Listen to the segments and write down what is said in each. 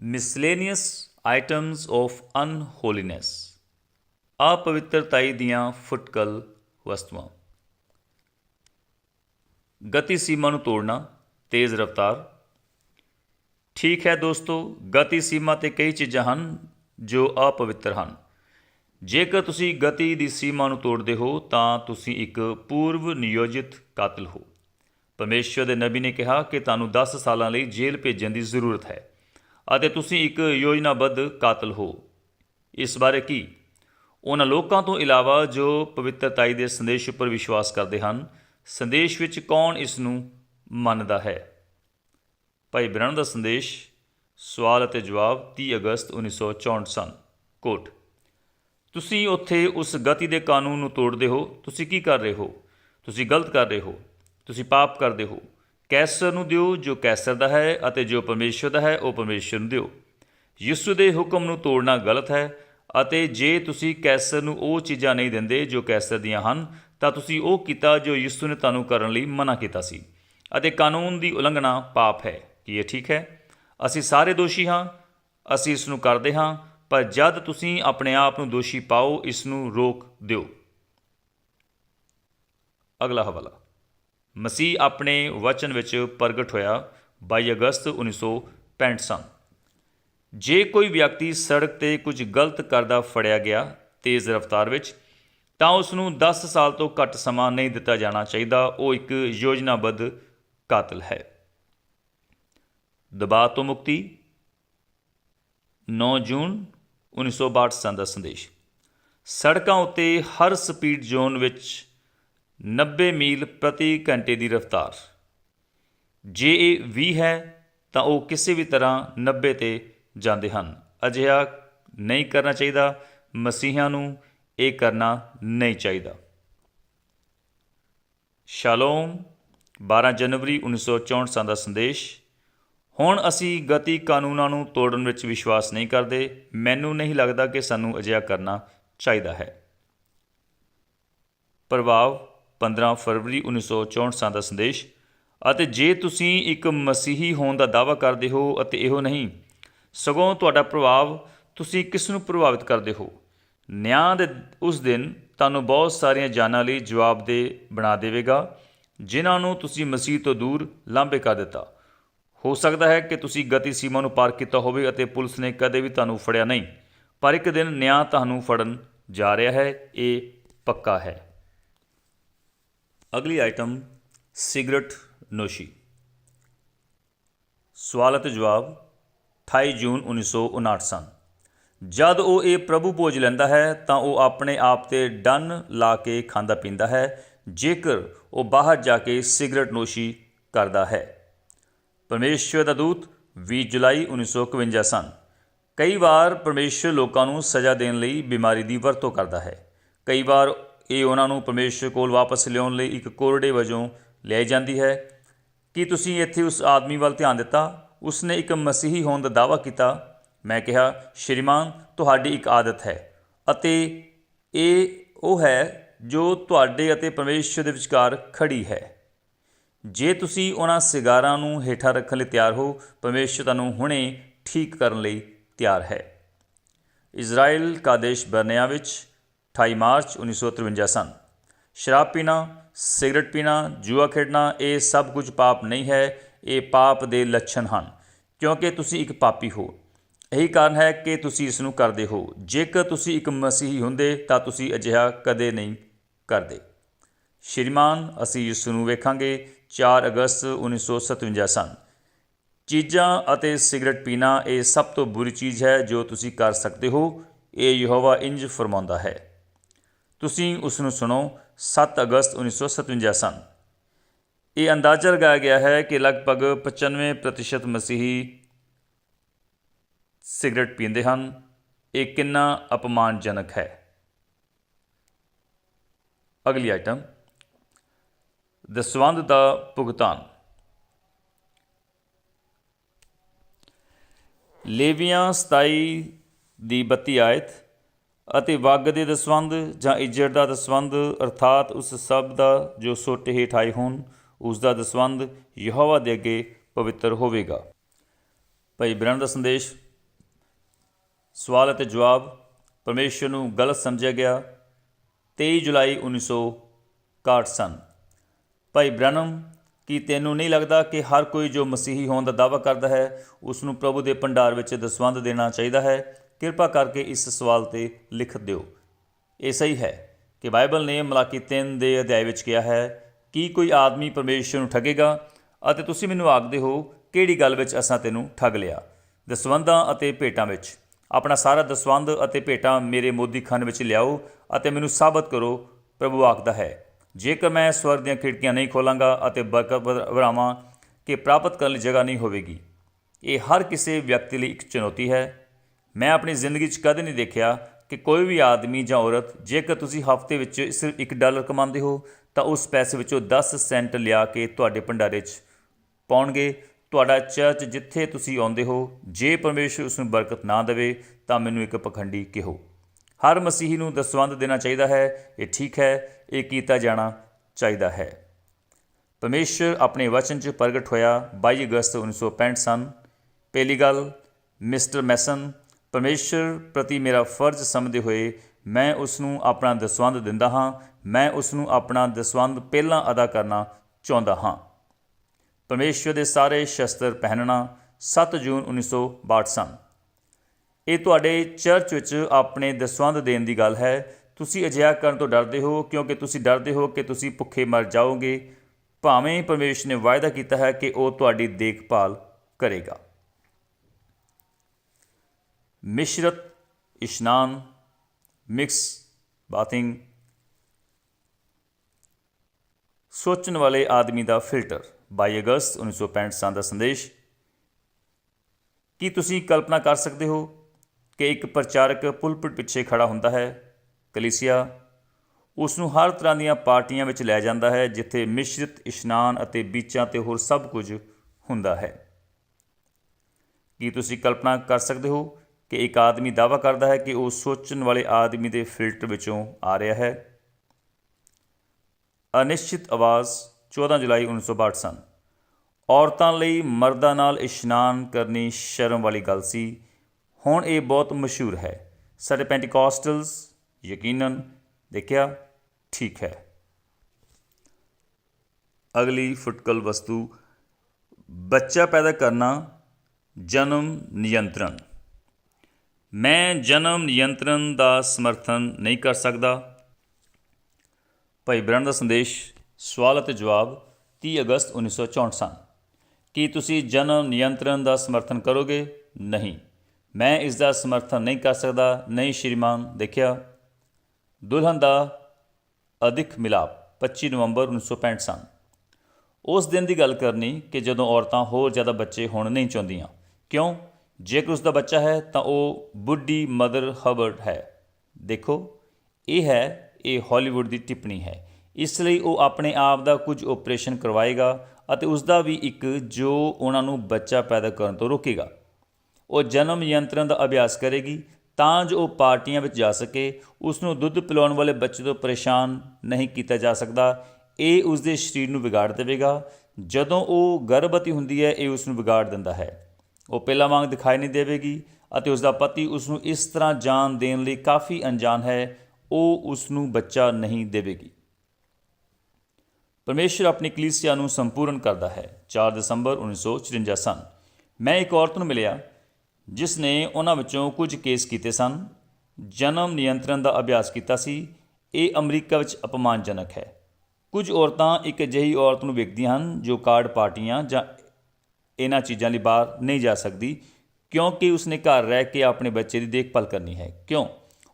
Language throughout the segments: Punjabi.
ਮਿਸਲੇਨੀਅਸ ਆਈਟਮਸ ਆਫ ਅਨਹੋਲੀਨੈਸ ਅਪਵਿੱਤਰਤਾਈ ਦੀਆਂ ਫੁਟਕਲ ਵਸਤੂਆਂ। ਗਤੀ ਸੀਮਾ ਨੂੰ ਤੋੜਨਾ, ਤੇਜ਼ ਰਫ਼ਤਾਰ। ਠੀਕ ਹੈ ਦੋਸਤੋ, ਗਤੀ ਸੀਮਾ ਤੇ ਕਈ ਚੀਜ਼ਾਂ ਹਨ ਜੋ ਅਪਵਿੱਤਰ ਹਨ। ਜੇਕਰ ਤੁਸੀਂ ਗਤੀ ਦੀ ਸੀਮਾ ਨੂੰ ਤੋੜਦੇ ਹੋ, ਤਾਂ ਤੁਸੀਂ ਇੱਕ ਪੂਰਵ ਨਿਯੋਜਿਤ ਕਾਤਲ ਹੋ। ਪਰਮੇਸ਼ਵਰ ਦੇ ਨਬੀ ਨੇ ਕਿਹਾ ਕਿ ਤੁਹਾਨੂੰ 10 ਸਾਲਾਂ ਲਈ ਜੇਲ੍ਹ ਭੇਜਣ ਦੀ ਜ਼ਰੂਰਤ ਹੈ। ਅਤੇ ਤੁਸੀਂ ਇੱਕ ਯੋਜਨਾਬੱਧ ਕਾਤਲ ਹੋ। ਇਸ ਬਾਰੇ ਕੀ? ਉਹਨਾਂ ਲੋਕਾਂ ਤੋਂ ਇਲਾਵਾ ਜੋ ਪਵਿੱਤਰਤਾਈ ਦੇ ਸੰਦੇਸ਼ ਉੱਪਰ ਵਿਸ਼ਵਾਸ ਕਰਦੇ ਹਨ, ਸੰਦੇਸ਼ ਵਿੱਚ ਕੌਣ ਇਸ ਨੂੰ ਮੰਨਦਾ ਹੈ? ਭਾਈ ਬ੍ਰਹਮ ਦਾ ਸੰਦੇਸ਼, ਸਵਾਲ ਅਤੇ ਜਵਾਬ 30 ਅਗਸਤ 1964 ਸਨ। ਕੋਟ, ਤੁਸੀਂ ਉੱਥੇ ਉਸ ਗਤੀ ਦੇ ਕਾਨੂੰਨ ਨੂੰ ਤੋੜਦੇ ਹੋ, ਤੁਸੀਂ ਕੀ ਕਰ ਰਹੇ ਹੋ? ਤੁਸੀਂ ਗਲਤ ਕਰ ਰਹੇ ਹੋ, ਤੁਸੀਂ ਪਾਪ ਕਰਦੇ ਹੋ। ਕੈਸਰ ਨੂੰ ਦਿਓ, ਜੋ ਕੈਸਰ ਦਾ ਹੈ ਅਤੇ ਜੋ ਪਰਮੇਸ਼ਵਰ ਦਾ ਹੈ, ਉਹ ਪਰਮੇਸ਼ਵਰ ਨੂੰ ਦਿਓ। ਯਿਸੂ ਦੇ ਹੁਕਮ ਨੂੰ ਤੋੜਨਾ ਗਲਤ ਹੈ ਅਤੇ ਜੇ ਤੁਸੀਂ ਕੈਸਰ ਨੂੰ ਉਹ ਚੀਜ਼ਾਂ ਨਹੀਂ ਦਿੰਦੇ ਜੋ ਕੈਸਰ ਦੀਆਂ ਹਨ, ਤਾਂ ਤੁਸੀਂ ਉਹ ਕੀਤਾ ਜੋ ਯਿਸੂ ਨੇ ਤੁਹਾਨੂੰ ਕਰਨ ਲਈ ਮਨਾ ਕੀਤਾ ਸੀ। ਅਤੇ ਕਾਨੂੰਨ ਦੀ ਉਲੰਘਣਾ ਪਾਪ ਹੈ। ਕੀ ਇਹ ਠੀਕ ਹੈ? ਅਸੀਂ ਸਾਰੇ ਦੋਸ਼ੀ ਹਾਂ, ਅਸੀਂ ਇਸ ਨੂੰ ਕਰਦੇ ਹਾਂ, ਪਰ ਜਦ ਤੁਸੀਂ ਆਪਣੇ ਆਪ ਨੂੰ ਦੋਸ਼ੀ ਪਾਓ, ਇਸ ਨੂੰ ਰੋਕ ਦਿਓ। ਅਗਲਾ ਹਵਾਲਾ। ਮਸੀਹ ਆਪਣੇ ਵਚਨ ਵਿੱਚ ਪ੍ਰਗਟ ਹੋਇਆ 22 ਅਗਸਤ 1965 ਸਨ ਜੇ ਕੋਈ ਵਿਅਕਤੀ ਸੜਕ ਤੇ ਕੁਝ ਗਲਤ ਕਰਦਾ ਫੜਿਆ ਗਿਆ ਤੇਜ਼ ਰਫ਼ਤਾਰ ਵਿੱਚ, ਤਾਂ ਉਸ ਨੂੰ 10 ਸਾਲ ਤੋਂ ਘੱਟ ਸਮਾਂ ਨਹੀਂ ਦਿੱਤਾ ਜਾਣਾ ਚਾਹੀਦਾ। ਉਹ ਇੱਕ ਯੋਜਨਾਬੱਧ ਕਾਤਲ ਹੈ। ਦਬਾਅ ਤੋਂ ਮੁਕਤੀ। 9 ਜੂਨ 1962 ਸਨ ਦਾ ਸੰਦੇਸ਼। ਸੜਕਾਂ ਉੱਤੇ ਹਰ ਸਪੀਡ ਜ਼ੋਨ ਵਿੱਚ 90 ਮੀਲ ਪ੍ਰਤੀ ਘੰਟੇ ਦੀ ਰਫ਼ਤਾਰ। ਜੇ ਇਹ 20 ਹੈ, ਤਾਂ ਉਹ ਕਿਸੇ ਵੀ ਤਰ੍ਹਾਂ 90 ਤੇ ਜਾਂਦੇ ਹਨ। ਅਜਿਹਾ ਨਹੀਂ ਕਰਨਾ ਚਾਹੀਦਾ। ਮਸੀਹਾਂ ਨੂੰ ਇਹ ਕਰਨਾ ਨਹੀਂ ਚਾਹੀਦਾ। ਸ਼ਾਲੋਮ 12 ਜਨਵਰੀ 1964 ਸਾਲ ਦਾ ਸੰਦੇਸ਼। ਹੁਣ ਅਸੀਂ ਗਤੀ ਕਾਨੂੰਨਾਂ ਨੂੰ ਤੋੜਨ ਵਿੱਚ ਵਿਸ਼ਵਾਸ ਨਹੀਂ ਕਰਦੇ। ਮੈਨੂੰ ਨਹੀਂ ਲੱਗਦਾ ਕਿ ਸਾਨੂੰ ਅਜਿਹਾ ਕਰਨਾ ਚਾਹੀਦਾ ਹੈ। ਪ੍ਰਭਾਵ 15 ਫਰਵਰੀ 1964 ਸਾਲ ਦਾ ਸੰਦੇਸ਼, ਅਤੇ ਜੇ ਤੁਸੀਂ ਇੱਕ ਮਸੀਹੀ ਹੋਣ ਦਾ ਦਾਅਵਾ ਕਰਦੇ ਹੋ ਅਤੇ ਇਹੋ ਨਹੀਂ, ਸਗੋਂ ਤੁਹਾਡਾ ਪ੍ਰਭਾਵ ਤੁਸੀਂ ਕਿਸ ਨੂੰ ਪ੍ਰਭਾਵਿਤ ਕਰਦੇ ਹੋ? ਨਿਆਂ ਦੇ ਉਸ ਦਿਨ ਤੁਹਾਨੂੰ ਬਹੁਤ ਸਾਰੀਆਂ ਜਾਨਾਂ ਲਈ ਜਵਾਬਦੇਹ ਬਣਾ ਦੇਵੇਗਾ, ਜਿਨ੍ਹਾਂ ਨੂੰ ਤੁਸੀਂ ਮਸੀਹ ਤੋਂ ਦੂਰ ਲਾਂਭੇ ਕਰ ਦਿੱਤਾ। ਹੋ ਸਕਦਾ ਹੈ ਕਿ ਤੁਸੀਂ ਗਤੀ ਸੀਮਾ ਨੂੰ ਪਾਰ ਕੀਤਾ ਹੋਵੇ ਅਤੇ ਪੁਲਿਸ ਨੇ ਕਦੇ ਵੀ ਤੁਹਾਨੂੰ ਫੜਿਆ ਨਹੀਂ, ਪਰ ਇੱਕ ਦਿਨ ਨਿਆਂ ਤੁਹਾਨੂੰ ਫੜਨ ਜਾ ਰਿਹਾ ਹੈ, ਇਹ ਪੱਕਾ ਹੈ। ਅਗਲੀ ਆਈਟਮ ਸਿਗਰਟ ਨੋਸ਼ੀ। ਸਵਾਲ ਅਤੇ ਜਵਾਬ 28 ਜੂਨ 1959 ਸਨ। ਜਦ ਉਹ ਇਹ ਪ੍ਰਭੂ ਭੋਜ ਲੈਂਦਾ ਹੈ, ਤਾਂ ਉਹ ਆਪਣੇ ਆਪ ਤੇ ਡੰਨ ਲਾ ਕੇ ਖਾਂਦਾ ਪੀਂਦਾ ਹੈ, ਜੇਕਰ ਉਹ ਬਾਹਰ ਜਾ ਕੇ ਸਿਗਰਟ ਨੋਸ਼ੀ ਕਰਦਾ ਹੈ। ਪਰਮੇਸ਼ਵਰ ਦਾ ਦੂਤ 20 ਜੁਲਾਈ 1951 ਸਨ। ਕਈ ਵਾਰ ਪਰਮੇਸ਼ਵਰ ਲੋਕਾਂ ਨੂੰ ਸਜ਼ਾ ਦੇਣ ਲਈ ਬਿਮਾਰੀ ਦੀ ਵਰਤੋਂ ਕਰਦਾ ਹੈ। ਕਈ ਵਾਰ ਇਹ ਉਹਨਾਂ ਨੂੰ ਪਰਮੇਸ਼ਵਰ ਕੋਲ ਵਾਪਸ ਲਿਆਉਣ ਲਈ ਇੱਕ ਕੋਰੜੇ ਵਜੋਂ ਲਿਆਈ ਜਾਂਦੀ ਹੈ। ਕੀ ਤੁਸੀਂ ਇੱਥੇ ਉਸ ਆਦਮੀ ਵੱਲ ਧਿਆਨ ਦਿੱਤਾ? ਉਸਨੇ ਇੱਕ ਮਸੀਹੀ ਹੋਣ ਦਾ ਦਾਅਵਾ ਕੀਤਾ। ਮੈਂ ਕਿਹਾ, ਸ਼੍ਰੀਮਾਨ, ਤੁਹਾਡੀ ਇੱਕ ਆਦਤ ਹੈ ਅਤੇ ਇਹ ਉਹ ਹੈ ਜੋ ਤੁਹਾਡੇ ਅਤੇ ਪਰਮੇਸ਼ਵਰ ਦੇ ਵਿਚਕਾਰ ਖੜੀ ਹੈ। ਜੇ ਤੁਸੀਂ ਉਹਨਾਂ ਸਿਗਾਰਾਂ ਨੂੰ ਹੇਠਾਂ ਰੱਖਣ ਲਈ ਤਿਆਰ ਹੋ ਪਰਮੇਸ਼ਵਰ ਤੁਹਾਨੂੰ ਹੁਣੇ ਠੀਕ ਕਰਨ ਲਈ ਤਿਆਰ ਹੈ। ਇਜ਼ਰਾਈਲ ਕਾਦੇਸ਼ ਬਰਨਿਆ ਵਿੱਚ 28 ਮਾਰਚ 1953 ਸਨ। ਸ਼ਰਾਬ ਪੀਣਾ, ਸਿਗਰਟ ਪੀਣਾ, ਜੂਆ ਖੇਡਣਾ, ਇਹ ਸਭ ਕੁਝ ਪਾਪ ਨਹੀਂ ਹੈ, ਇਹ ਪਾਪ ਦੇ ਲੱਛਣ ਹਨ, ਕਿਉਂਕਿ ਤੁਸੀਂ ਇੱਕ ਪਾਪੀ ਹੋ। ਇਹੀ ਕਾਰਨ ਹੈ ਕਿ ਤੁਸੀਂ ਇਸ ਨੂੰ ਕਰਦੇ ਹੋ। ਜੇਕਰ ਤੁਸੀਂ ਇੱਕ ਮਸੀਹੀ ਹੁੰਦੇ ਤਾਂ ਤੁਸੀਂ ਅਜਿਹਾ ਕਦੇ ਨਹੀਂ ਕਰਦੇ। ਸ਼੍ਰੀਮਾਨ, ਅਸੀਂ ਇਸ ਨੂੰ ਵੇਖਾਂਗੇ 4 ਅਗਸਤ 1957 ਸਨ। ਚੀਜ਼ਾਂ ਅਤੇ ਸਿਗਰਟ ਪੀਣਾ ਇਹ ਸਭ ਤੋਂ ਬੁਰੀ ਚੀਜ਼ ਹੈ ਜੋ ਤੁਸੀਂ ਕਰ ਸਕਦੇ ਹੋ। ਇਹ ਯਹੋਵਾ ਇੰਜ ਫਰਮਾਉਂਦਾ ਹੈ। ਤੁਸੀਂ ਉਸ ਨੂੰ ਸੁਣੋ 7 ਅਗਸਤ 1957 ਸਨ। ਇਹ ਅੰਦਾਜ਼ਾ ਲਗਾਇਆ ਗਿਆ ਹੈ ਕਿ ਲਗਭਗ 95% ਮਸੀਹੀ ਸਿਗਰਟ ਪੀਂਦੇ ਹਨ। ਇਹ ਕਿੰਨਾ ਅਪਮਾਨਜਨਕ ਹੈ। ਅਗਲੀ ਆਈਟਮ ਦਸਵੰਧ ਦਾ ਭੁਗਤਾਨ। ਲੇਵੀਆਂ 27 ਦੀ 32 ਆਇਤ ਅਤੇ ਵੱਗ ਦੇ ਦਸਵੰਧ ਜਾਂ ਇੱਜੜ ਦਾ ਦਸਵੰਧ, ਅਰਥਾਤ ਉਸ ਸਭ ਦਾ ਜੋ ਸੋਟੇ ਹੇਠ ਆਏ ਹੋਣ, ਉਸ ਦਾ ਦਸਵੰਧ ਯਹੋਵਾ ਦੇ ਅੱਗੇ ਪਵਿੱਤਰ ਹੋਵੇਗਾ। ਭਾਈ ਬ੍ਰਹਮ ਦਾ ਸੰਦੇਸ਼, ਸਵਾਲ ਅਤੇ ਜਵਾਬ, ਪਰਮੇਸ਼ਰ ਨੂੰ ਗਲਤ ਸਮਝਿਆ ਗਿਆ। 23 ਜੁਲਾਈ 1961 ਸਨ। ਭਾਈ ਬ੍ਰਹਮ, ਕੀ ਤੈਨੂੰ ਨਹੀਂ ਲੱਗਦਾ ਕਿ ਹਰ ਕੋਈ ਜੋ ਮਸੀਹੀ ਹੋਣ ਦਾ ਦਾਅਵਾ ਕਰਦਾ ਹੈ, ਉਸ ਨੂੰ ਪ੍ਰਭੂ ਦੇ ਭੰਡਾਰ ਵਿੱਚ ਦਸਵੰਧ ਦੇਣਾ ਚਾਹੀਦਾ ਹੈ? ਕਿਰਪਾ ਕਰਕੇ ਇਸ ਸਵਾਲ ਤੇ ਲਿਖ ਦਿਓ। ਇਹ ਸਹੀ ਹੈ ਕਿ ਬਾਈਬਲ ਨੇ ਮਲਾਕੀ 3 ਦੇ ਅਧਿਆਇ ਵਿੱਚ ਕਿਹਾ ਹੈ, ਕਿ ਕੋਈ ਆਦਮੀ ਪਰਮੇਸ਼ਰ ਨੂੰ ਠੱਗੇਗਾ? ਅਤੇ ਤੁਸੀਂ ਮੈਨੂੰ ਆਖਦੇ ਹੋ, ਕਿਹੜੀ ਗੱਲ ਵਿੱਚ ਅਸਾਂ ਤੈਨੂੰ ਠੱਗ ਲਿਆ? ਦਸਵੰਧਾਂ ਅਤੇ ਭੇਟਾਂ ਵਿੱਚ। ਆਪਣਾ ਸਾਰਾ ਦਸਵੰਧ ਅਤੇ ਭੇਟਾਂ ਮੇਰੇ ਮੋਦੀ ਖਾਨ ਵਿੱਚ ਲਿਆਓ ਅਤੇ ਮੈਨੂੰ ਸਾਬਤ ਕਰੋ, ਪ੍ਰਭੂ ਆਖਦਾ ਹੈ। ਜੇਕਰ ਮੈਂ ਸਵਰ ਦੀਆਂ ਖਿੜਕੀਆਂ ਨਹੀਂ ਖੋਲਾਂਗਾ ਅਤੇ ਬਰਕਤ ਵਰਾਵਾਂ ਕਿ ਪ੍ਰਾਪਤ ਕਰਨ ਲਈ ਜਗ੍ਹਾ ਨਹੀਂ ਹੋਵੇਗੀ, ਇਹ ਹਰ ਕਿਸੇ ਵਿਅਕਤੀ ਲਈ ਇੱਕ ਚੁਣੌਤੀ ਹੈ। ਮੈਂ ਆਪਣੀ ਜ਼ਿੰਦਗੀ 'ਚ ਕਦੇ ਨਹੀਂ ਦੇਖਿਆ ਕਿ ਕੋਈ ਵੀ ਆਦਮੀ ਜਾਂ ਔਰਤ, ਜੇਕਰ ਤੁਸੀਂ ਹਫ਼ਤੇ ਵਿੱਚ ਸਿਰਫ 1 ਡਾਲਰ ਕਮਾਉਂਦੇ ਹੋ, ਤਾਂ ਉਸ ਪੈਸੇ ਵਿੱਚੋਂ 10 ਸੈਂਟ ਲਿਆ ਕੇ ਤੁਹਾਡੇ ਭੰਡਾਰੇ 'ਚ ਪਾਉਣਗੇ। ਤੁਹਾਡਾ ਚਰਚ ਜਿੱਥੇ ਤੁਸੀਂ ਆਉਂਦੇ ਹੋ, ਜੇ ਪਰਮੇਸ਼ਰ ਉਸ ਨੂੰ ਬਰਕਤ ਨਾ ਦੇਵੇ, ਤਾਂ ਮੈਨੂੰ ਇੱਕ ਪਖੰਡੀ ਕਿਹੋ। ਹਰ ਮਸੀਹੀ ਨੂੰ ਦਸਵੰਧ ਦੇਣਾ ਚਾਹੀਦਾ ਹੈ। ਇਹ ਠੀਕ ਹੈ, ਇਹ ਕੀਤਾ ਜਾਣਾ ਚਾਹੀਦਾ ਹੈ। ਪਰਮੇਸ਼ਰ ਆਪਣੇ ਵਚਨ 'ਚ ਪ੍ਰਗਟ ਹੋਇਆ 22 ਅਗਸਤ 1965 ਸਨ। ਪਹਿਲੀ ਗੱਲ, ਮਿਸਟਰ ਮੈਸਨ ਪਰਮੇਸ਼ਰ ਪ੍ਰਤੀ ਮੇਰਾ ਫਰਜ਼ ਸਮਝਦੇ ਹੋਏ ਮੈਂ ਉਸ ਨੂੰ ਆਪਣਾ ਦਸਵੰਧ ਦਿੰਦਾ ਹਾਂ, ਮੈਂ ਉਸ ਨੂੰ ਆਪਣਾ ਦਸਵੰਧ ਪਹਿਲਾਂ ਅਦਾ ਕਰਨਾ ਚਾਹੁੰਦਾ ਹਾਂ। ਪਰਮੇਸ਼ਰ ਦੇ ਸਾਰੇ ਸ਼ਸਤਰ ਪਹਿਨਣਾ 7 ਜੂਨ 1962 ਸਨ। ਇਹ ਤੁਹਾਡੇ ਚਰਚ ਵਿੱਚ ਆਪਣੇ ਦਸਵੰਧ ਦੇਣ ਦੀ ਗੱਲ ਹੈ। ਤੁਸੀਂ ਅਜਿਹਾ ਕਰਨ ਤੋਂ ਡਰਦੇ ਹੋ ਕਿਉਂਕਿ ਤੁਸੀਂ ਡਰਦੇ ਹੋ ਕਿ ਤੁਸੀਂ ਭੁੱਖੇ ਮਰ ਜਾਓਗੇ। ਭਾਵੇਂ ਪਰਮੇਸ਼ਰ ਨੇ ਵਾਅਦਾ ਕੀਤਾ ਹੈ ਕਿ ਉਹ ਤੁਹਾਡੀ ਦੇਖਭਾਲ ਕਰੇਗਾ। ਮਿਸ਼ਰਤ, ਇਸ਼ਨਾਨ, ਮਿਕਸ, ਬਾਥਿੰਗ, ਸੋਚਣ ਵਾਲੇ ਆਦਮੀ ਦਾ ਫਿਲਟਰ। 22 ਅਗਸਤ 1965 ਸਾਲ ਦਾ ਸੰਦੇਸ਼। ਕੀ ਤੁਸੀਂ ਕਲਪਨਾ ਕਰ ਸਕਦੇ ਹੋ ਕਿ ਇੱਕ ਪ੍ਰਚਾਰਕ ਪੁਲਪਿਟ ਪਿੱਛੇ ਖੜਾ ਹੁੰਦਾ ਹੈ, ਕਲੀਸਿਆ? ਉਸ ਨੂੰ ਹਰ ਤਰ੍ਹਾਂ ਦੀਆਂ ਪਾਰਟੀਆਂ ਵਿੱਚ ਲੈ ਜਾਂਦਾ ਹੈ, ਜਿੱਥੇ ਮਿਸ਼ਰਿਤ, ਇਸ਼ਨਾਨ ਅਤੇ ਬੀਚਾਂ ਤੇ ਹੋਰ ਸਭ ਕੁਝ ਹੁੰਦਾ ਹੈ। ਕੀ ਤੁਸੀਂ ਕਲਪਨਾ ਕਰ ਸਕਦੇ ਹੋ ਕਿ ਇੱਕ ਆਦਮੀ ਦਾਵਾ ਕਰਦਾ ਹੈ ਕਿ ਉਹ ਸੋਚਣ ਵਾਲੇ ਆਦਮੀ ਦੇ ਫਿਲਟਰ ਵਿੱਚੋਂ ਆ ਰਿਹਾ ਹੈ। ਅਨਿਸ਼ਚਿਤ ਆਵਾਜ਼ 14 ਜੁਲਾਈ 1962 ਸਨ। ਔਰਤਾਂ ਲਈ ਮਰਦਾਂ ਨਾਲ ਇਸ਼ਨਾਨ ਕਰਨੀ ਸ਼ਰਮ ਵਾਲੀ ਗੱਲ ਸੀ। ਹੁਣ ਇਹ ਬਹੁਤ ਮਸ਼ਹੂਰ ਹੈ। ਸਾਡੇ ਪੈਂਟੀਕੋਸਟਲਸ ਯਕੀਨਨ ਦੇਖਿਆ, ਠੀਕ ਹੈ। ਅਗਲੀ ਫੁਟਕਲ ਵਸਤੂ, ਬੱਚਾ ਪੈਦਾ ਕਰਨਾ ਜਨਮ ਨਿਯੰਤਰਣ। ਮੈਂ ਜਨਮ ਨਿਯੰਤਰਣ ਦਾ ਸਮਰਥਨ ਨਹੀਂ ਕਰ ਸਕਦਾ। ਭਾਈ ਬ੍ਰਹਮ ਦਾ ਸੰਦੇਸ਼, ਸਵਾਲ ਅਤੇ ਜਵਾਬ 30 ਅਗਸਤ 1964 ਸਨ। ਕੀ ਤੁਸੀਂ ਜਨਮ ਨਿਯੰਤਰਣ ਦਾ ਸਮਰਥਨ ਕਰੋਗੇ? ਨਹੀਂ। ਮੈਂ ਇਸ ਦਾ ਸਮਰਥਨ ਨਹੀਂ ਕਰ ਸਕਦਾ, ਨਹੀਂ ਸ਼੍ਰੀਮਾਨ ਦੇਖਿਆ। ਦੁਲਹਨ ਦਾ ਅਧਿਕ ਮਿਲਾਪ 25 ਨਵੰਬਰ 1965 ਸਨ। ਉਸ ਦਿਨ ਦੀ ਗੱਲ ਕਰਨੀ ਕਿ ਜਦੋਂ ਔਰਤਾਂ ਹੋਰ ਜ਼ਿਆਦਾ ਬੱਚੇ ਹੋਣ ਨਹੀਂ ਚਾਹੁੰਦੀਆਂ। ਕਿਉਂ? ਜੇਕਰ ਉਸ ਦਾ ਬੱਚਾ ਹੈ, ਤਾਂ ਉਹ ਬੁੱਢੀ ਮਦਰ ਹਬਰਡ ਹੈ। ਦੇਖੋ, ਇਹ ਹੈ, ਇਹ ਹਾਲੀਵੁੱਡ ਦੀ ਟਿੱਪਣੀ ਹੈ। ਇਸ ਲਈ ਉਹ ਆਪਣੇ ਆਪ ਦਾ ਕੁਝ ਆਪਰੇਸ਼ਨ ਕਰਵਾਏਗਾ ਅਤੇ ਉਸ ਦਾ ਵੀ ਇੱਕ ਜੋ ਉਹਨਾਂ ਨੂੰ ਬੱਚਾ ਪੈਦਾ ਕਰਨ ਤੋਂ ਰੋਕੇਗਾ। ਉਹ ਜਨਮ ਯੰਤਰਨ ਦਾ ਅਭਿਆਸ ਕਰੇਗੀ, ਤਾਂ ਜੋ ਉਹ ਪਾਰਟੀਆਂ ਵਿੱਚ ਜਾ ਸਕੇ। ਉਸ ਨੂੰ ਦੁੱਧ ਪਿਲਾਉਣ ਵਾਲੇ ਬੱਚੇ ਤੋਂ ਪਰੇਸ਼ਾਨ ਨਹੀਂ ਕੀਤਾ ਜਾ ਸਕਦਾ। ਇਹ ਉਸ ਦੇ ਸਰੀਰ ਨੂੰ ਵਿਗਾੜ ਦੇਵੇਗਾ। ਜਦੋਂ ਉਹ ਗਰਭਵਤੀ ਹੁੰਦੀ ਹੈ, ਇਹ ਉਸ ਨੂੰ ਵਿਗਾੜ ਦਿੰਦਾ ਹੈ। ਉਹ ਪਹਿਲਾਂ ਵਾਂਗ ਦਿਖਾਈ ਨਹੀਂ ਦੇਵੇਗੀ ਅਤੇ ਉਸ ਦਾ ਪਤੀ ਉਸ ਨੂੰ ਇਸ ਤਰ੍ਹਾਂ ਜਾਨ ਦੇਣ ਲਈ ਕਾਫੀ ਅਣਜਾਣ ਹੈ, ਉਹ ਉਸ ਨੂੰ ਬੱਚਾ ਨਹੀਂ ਦੇਵੇਗੀ। ਪਰਮੇਸ਼ਰ ਆਪਣੀ ਕਲੀਸਿਆ ਨੂੰ ਸੰਪੂਰਨ ਕਰਦਾ ਹੈ। 4 ਦਸੰਬਰ 1954 ਸਨ। ਮੈਂ ਇੱਕ ਔਰਤ ਨੂੰ ਮਿਲਿਆ, ਜਿਸ ਨੇ ਉਹਨਾਂ ਵਿੱਚੋਂ ਕੁਝ ਕੇਸ ਕੀਤੇ ਸਨ। ਜਨਮ ਨਿਯੰਤਰਣ ਦਾ ਅਭਿਆਸ ਕੀਤਾ ਸੀ। ਇਹ ਅਮਰੀਕਾ ਵਿੱਚ ਅਪਮਾਨਜਨਕ ਹੈ। ਕੁਝ ਔਰਤਾਂ ਇੱਕ ਅਜਿਹੀ ਔਰਤ ਨੂੰ ਵੇਖਦੀਆਂ ਹਨ, ਜੋ ਕਾਰਡ ਪਾਰਟੀਆਂ ਜਾਂ ਇਹਨਾਂ ਚੀਜ਼ਾਂ ਲਈ ਬਾਹਰ ਨਹੀਂ ਜਾ ਸਕਦੀ, ਕਿਉਂਕਿ ਉਸਨੇ ਘਰ ਰਹਿ ਕੇ ਆਪਣੇ ਬੱਚੇ ਦੀ ਦੇਖਭਾਲ ਕਰਨੀ ਹੈ। ਕਿਉਂ?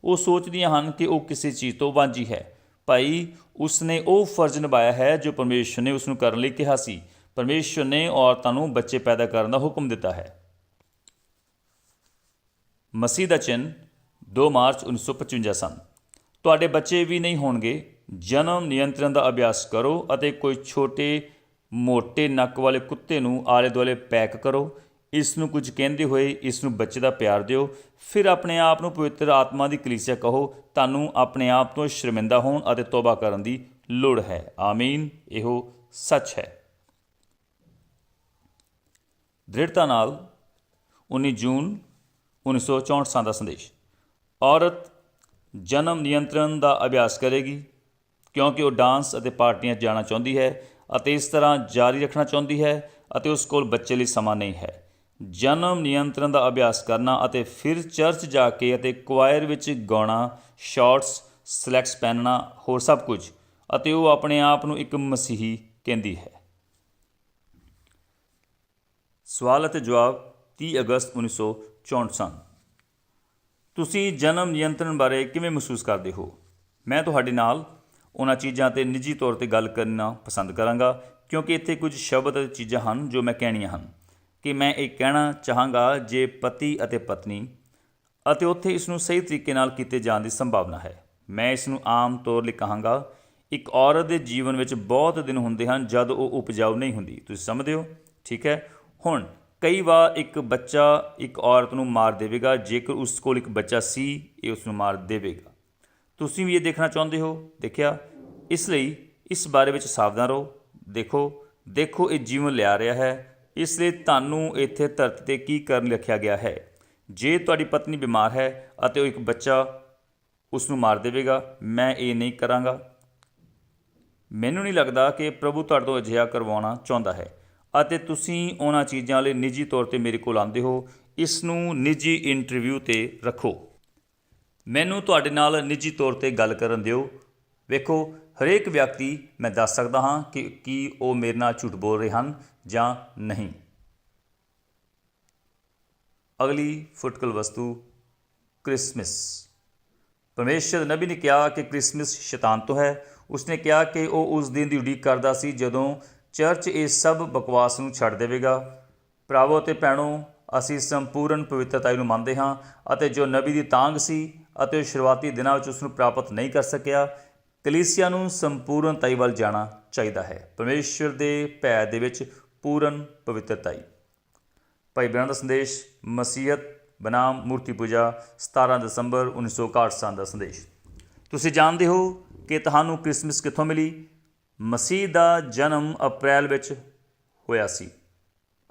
ਉਹ ਸੋਚਦੀਆਂ ਹਨ ਕਿ ਉਹ ਕਿਸੇ ਚੀਜ਼ ਤੋਂ ਵਾਂਝੀ ਹੈ। ਭਾਈ, ਉਸਨੇ ਉਹ ਫਰਜ਼ ਨਿਭਾਇਆ ਹੈ ਜੋ ਪਰਮੇਸ਼ਰ ਨੇ ਉਸ ਨੂੰ ਕਰਨ ਲਈ ਕਿਹਾ ਸੀ। ਪਰਮੇਸ਼ਰ ਨੇ ਔਰਤਾਂ ਨੂੰ ਬੱਚੇ ਪੈਦਾ ਕਰਨ ਦਾ ਹੁਕਮ ਦਿੱਤਾ ਹੈ। ਮਸੀਹ ਦਾ ਚਿੰਨ 2 ਮਾਰਚ 1955 ਸਨ। ਤੁਹਾਡੇ ਬੱਚੇ ਵੀ ਨਹੀਂ ਹੋਣਗੇ। ਜਨਮ ਨਿਯੰਤਰਣ ਦਾ ਅਭਿਆਸ ਕਰੋ ਅਤੇ ਕੋਈ ਛੋਟੇ ਮੋٹے ਨੱਕ ਵਾਲੇ ਕੁੱਤੇ ਨੂੰ ਆਲੇ ਦੁਆਲੇ ਪੈਕ ਕਰੋ ਇਸ ਨੂੰ ਕੁਝ ਕਹਿੰਦੇ ਹੋਏ ਇਸ ਨੂੰ ਬੱਚੇ ਦਾ ਪਿਆਰ ਦਿਓ ਫਿਰ ਆਪਣੇ ਆਪ ਨੂੰ ਪਵਿੱਤਰ ਆਤਮਾ ਦੀ ਕਲੀਸਿਆ ਕਹੋ ਤੁਹਾਨੂੰ ਆਪਣੇ ਆਪ ਤੋਂ ਸ਼ਰਮਿੰਦਾ ਹੋਣ ਅਤੇ ਤੌਬਾ ਕਰਨ ਦੀ ਲੋੜ ਹੈ ਆਮੀਨ ਇਹੋ ਸੱਚ ਹੈ ਦ੍ਰਿੜਤਾ ਨਾਲ 19 ਜੂਨ 1964 ਸਾਲ ਦਾ ਸੰਦੇਸ਼ ਔਰਤ ਜਨਮ ਨਿਯੰਤਰਣ ਦਾ ਅਭਿਆਸ ਕਰੇਗੀ ਕਿਉਂਕਿ ਉਹ ਡਾਂਸ ਅਤੇ ਪਾਰਟੀਆਂ 'ਚ ਜਾਣਾ ਚਾਹੁੰਦੀ ਹੈ ਅਤੇ ਇਸ ਤਰ੍ਹਾਂ ਜਾਰੀ ਰੱਖਣਾ ਚਾਹੁੰਦੀ ਹੈ ਅਤੇ ਉਸ ਕੋਲ ਬੱਚੇ ਲਈ ਸਮਾਂ ਨਹੀਂ ਹੈ। ਜਨਮ ਨਿਯੰਤਰਣ ਦਾ ਅਭਿਆਸ ਕਰਨਾ ਅਤੇ ਫਿਰ ਚਰਚ ਜਾ ਕੇ ਅਤੇ ਕੁਆਇਰ ਵਿੱਚ ਗਾਉਣਾ, ਸ਼ਾਰਟਸ, ਸਲੈਕਸ ਪਹਿਨਣਾ, ਹੋਰ ਸਭ ਕੁਝ, ਅਤੇ ਉਹ ਆਪਣੇ ਆਪ ਨੂੰ ਇੱਕ ਮਸੀਹੀ ਕਹਿੰਦੀ ਹੈ। ਸਵਾਲ ਅਤੇ ਜਵਾਬ 30 ਅਗਸਤ 1964 ਸਨ। ਤੁਸੀਂ ਜਨਮ ਨਿਯੰਤਰਣ ਬਾਰੇ ਕਿਵੇਂ ਮਹਿਸੂਸ ਕਰਦੇ ਹੋ? ਮੈਂ ਤੁਹਾਡੇ ਨਾਲ ਉਹਨਾਂ ਚੀਜ਼ਾਂ ਤੇ ਨਿੱਜੀ ਤੌਰ ਤੇ ਗੱਲ ਕਰਨਾ ਪਸੰਦ ਕਰਾਂਗਾ, ਕਿਉਂਕਿ ਇੱਥੇ ਕੁਝ ਸ਼ਬਦ ਅਤੇ ਚੀਜ਼ਾਂ ਹਨ ਜੋ ਮੈਂ ਕਹਿਣੀਆਂ ਹਨ। ਕਿ ਮੈਂ ਇਹ ਕਹਿਣਾ ਚਾਹਾਂਗਾ ਜੇ ਪਤੀ ਅਤੇ ਪਤਨੀ ਅਤੇ ਉੱਥੇ ਇਸ ਨੂੰ ਸਹੀ ਤਰੀਕੇ ਨਾਲ ਕੀਤੇ ਜਾਣ ਦੀ ਸੰਭਾਵਨਾ ਹੈ। ਮੈਂ ਇਸ ਨੂੰ ਆਮ ਤੌਰ ਲਈ ਕਹਾਂਗਾ, ਇੱਕ ਔਰਤ ਦੇ ਜੀਵਨ ਵਿੱਚ ਬਹੁਤ ਦਿਨ ਹੁੰਦੇ ਹਨ ਜਦ ਉਹ ਉਪਜਾਊ ਨਹੀਂ ਹੁੰਦੀ। ਤੁਸੀਂ ਸਮਝਦੇ ਹੋ? ਠੀਕ ਹੈ? ਹੁਣ, ਕਈ ਵਾਰ ਇੱਕ ਬੱਚਾ ਇੱਕ ਔਰਤ ਨੂੰ ਮਾਰ ਦੇਵੇਗਾ, ਜੇਕਰ ਉਸ ਕੋਲ ਇੱਕ ਬੱਚਾ ਸੀ, ਇਹ ਉਸ ਨੂੰ ਮਾਰ ਦੇਵੇਗਾ। ਤੁਸੀਂ ਵੀ ਇਹ ਦੇਖਣਾ ਚਾਹੁੰਦੇ ਹੋ? ਦੇਖਿਆ? ਇਸ ਲਈ ਇਸ ਬਾਰੇ ਵਿੱਚ ਸਾਵਧਾਨ ਰਹੋ। ਦੇਖੋ ਦੇਖੋ ਇਹ ਜੀਵਨ ਲਿਆ ਰਿਹਾ ਹੈ। ਇਸ ਲਈ ਤੁਹਾਨੂੰ ਇੱਥੇ ਧਰਤੀ ਤੇ ਕੀ ਕਰਨ ਲਿਖਿਆ ਗਿਆ ਹੈ? ਜੇ ਤੁਹਾਡੀ ਪਤਨੀ ਬਿਮਾਰ ਹੈ ਅਤੇ ਉਹ ਇੱਕ ਬੱਚਾ ਉਸ ਨੂੰ ਮਾਰ ਦੇਵੇਗਾ, ਮੈਂ ਇਹ ਨਹੀਂ ਕਰਾਂਗਾ। ਮੈਨੂੰ ਨਹੀਂ ਲੱਗਦਾ ਕਿ ਪ੍ਰਭੂ ਤੁਹਾਡੇ ਤੋਂ ਅਜਿਹਾ ਕਰਵਾਉਣਾ ਚਾਹੁੰਦਾ ਹੈ ਅਤੇ ਤੁਸੀਂ ਉਹਨਾਂ ਚੀਜ਼ਾਂ ਲਈ ਨਿੱਜੀ ਤੌਰ ਤੇ ਮੇਰੇ ਕੋਲ ਆਉਂਦੇ ਹੋ। ਇਸ ਨੂੰ ਨਿੱਜੀ ਇੰਟਰਵਿਊ ਤੇ ਰੱਖੋ। ਮੈਨੂੰ ਤੁਹਾਡੇ ਨਾਲ ਨਿੱਜੀ ਤੌਰ ਤੇ ਗੱਲ ਕਰਨ ਦਿਓ। ਵੇਖੋ, ਹਰੇਕ ਵਿਅਕਤੀ, ਮੈਂ ਦੱਸ ਸਕਦਾ ਹਾਂ ਕਿ ਕੀ ਉਹ ਮੇਰੇ ਨਾਲ ਝੂਠ ਬੋਲ ਰਹੇ ਹਨ ਜਾਂ ਨਹੀਂ। ਅਗਲੀ ਫੁਟਕਲ ਵਸਤੂ, ਕ੍ਰਿਸਮਸ। ਪਰਮੇਸ਼ਰ ਨਬੀ ਨੇ ਕਿਹਾ ਕਿ ਕ੍ਰਿਸਮਸ ਸ਼ੈਤਾਨ ਤੋਂ ਹੈ। ਉਸਨੇ ਕਿਹਾ ਕਿ ਉਹ ਉਸ ਦਿਨ ਦੀ ਉਡੀਕ ਕਰਦਾ ਸੀ ਜਦੋਂ ਚਰਚ ਇਹ ਸਭ ਬਕਵਾਸ ਨੂੰ ਛੱਡ ਦੇਵੇਗਾ। ਭਰਾਵੋ ਤੇ ਭੈਣੋ, ਅਸੀਂ ਸੰਪੂਰਨ ਪਵਿੱਤਰਤਾ ਨੂੰ ਮੰਨਦੇ ਹਾਂ ਅਤੇ ਜੋ ਨਬੀ ਦੀ ਤਾਂਗ ਸੀ ਅਤੇ ਉਹ ਸ਼ੁਰੂਆਤੀ ਦਿਨਾਂ ਵਿੱਚ ਉਸ ਨੂੰ ਪ੍ਰਾਪਤ ਨਹੀਂ ਕਰ ਸਕਿਆ। ਕਲੀਸਿਆ ਨੂੰ ਸੰਪੂਰਨਤਾਈ ਵੱਲ ਜਾਣਾ ਚਾਹੀਦਾ ਹੈ। ਪਰਮੇਸ਼ਰ ਦੇ ਭੈ ਦੇ ਵਿੱਚ ਪੂਰਨ ਪਵਿੱਤਰਤਾਈ ਭਾਈ ਬ੍ਰਹਮ ਦਾ ਸੰਦੇਸ਼, ਮਸੀਹਤ ਬਨਾਮ ਮੂਰਤੀ ਪੂਜਾ 17 ਦਸੰਬਰ 1961 ਸਾਲ ਦਾ ਸੰਦੇਸ਼। ਤੁਸੀਂ ਜਾਣਦੇ ਹੋ ਕਿ ਤੁਹਾਨੂੰ ਕ੍ਰਿਸਮਸ ਕਿੱਥੋਂ ਮਿਲੀ? ਮਸੀਹ ਦਾ ਜਨਮ ਅਪ੍ਰੈਲ ਵਿੱਚ ਹੋਇਆ ਸੀ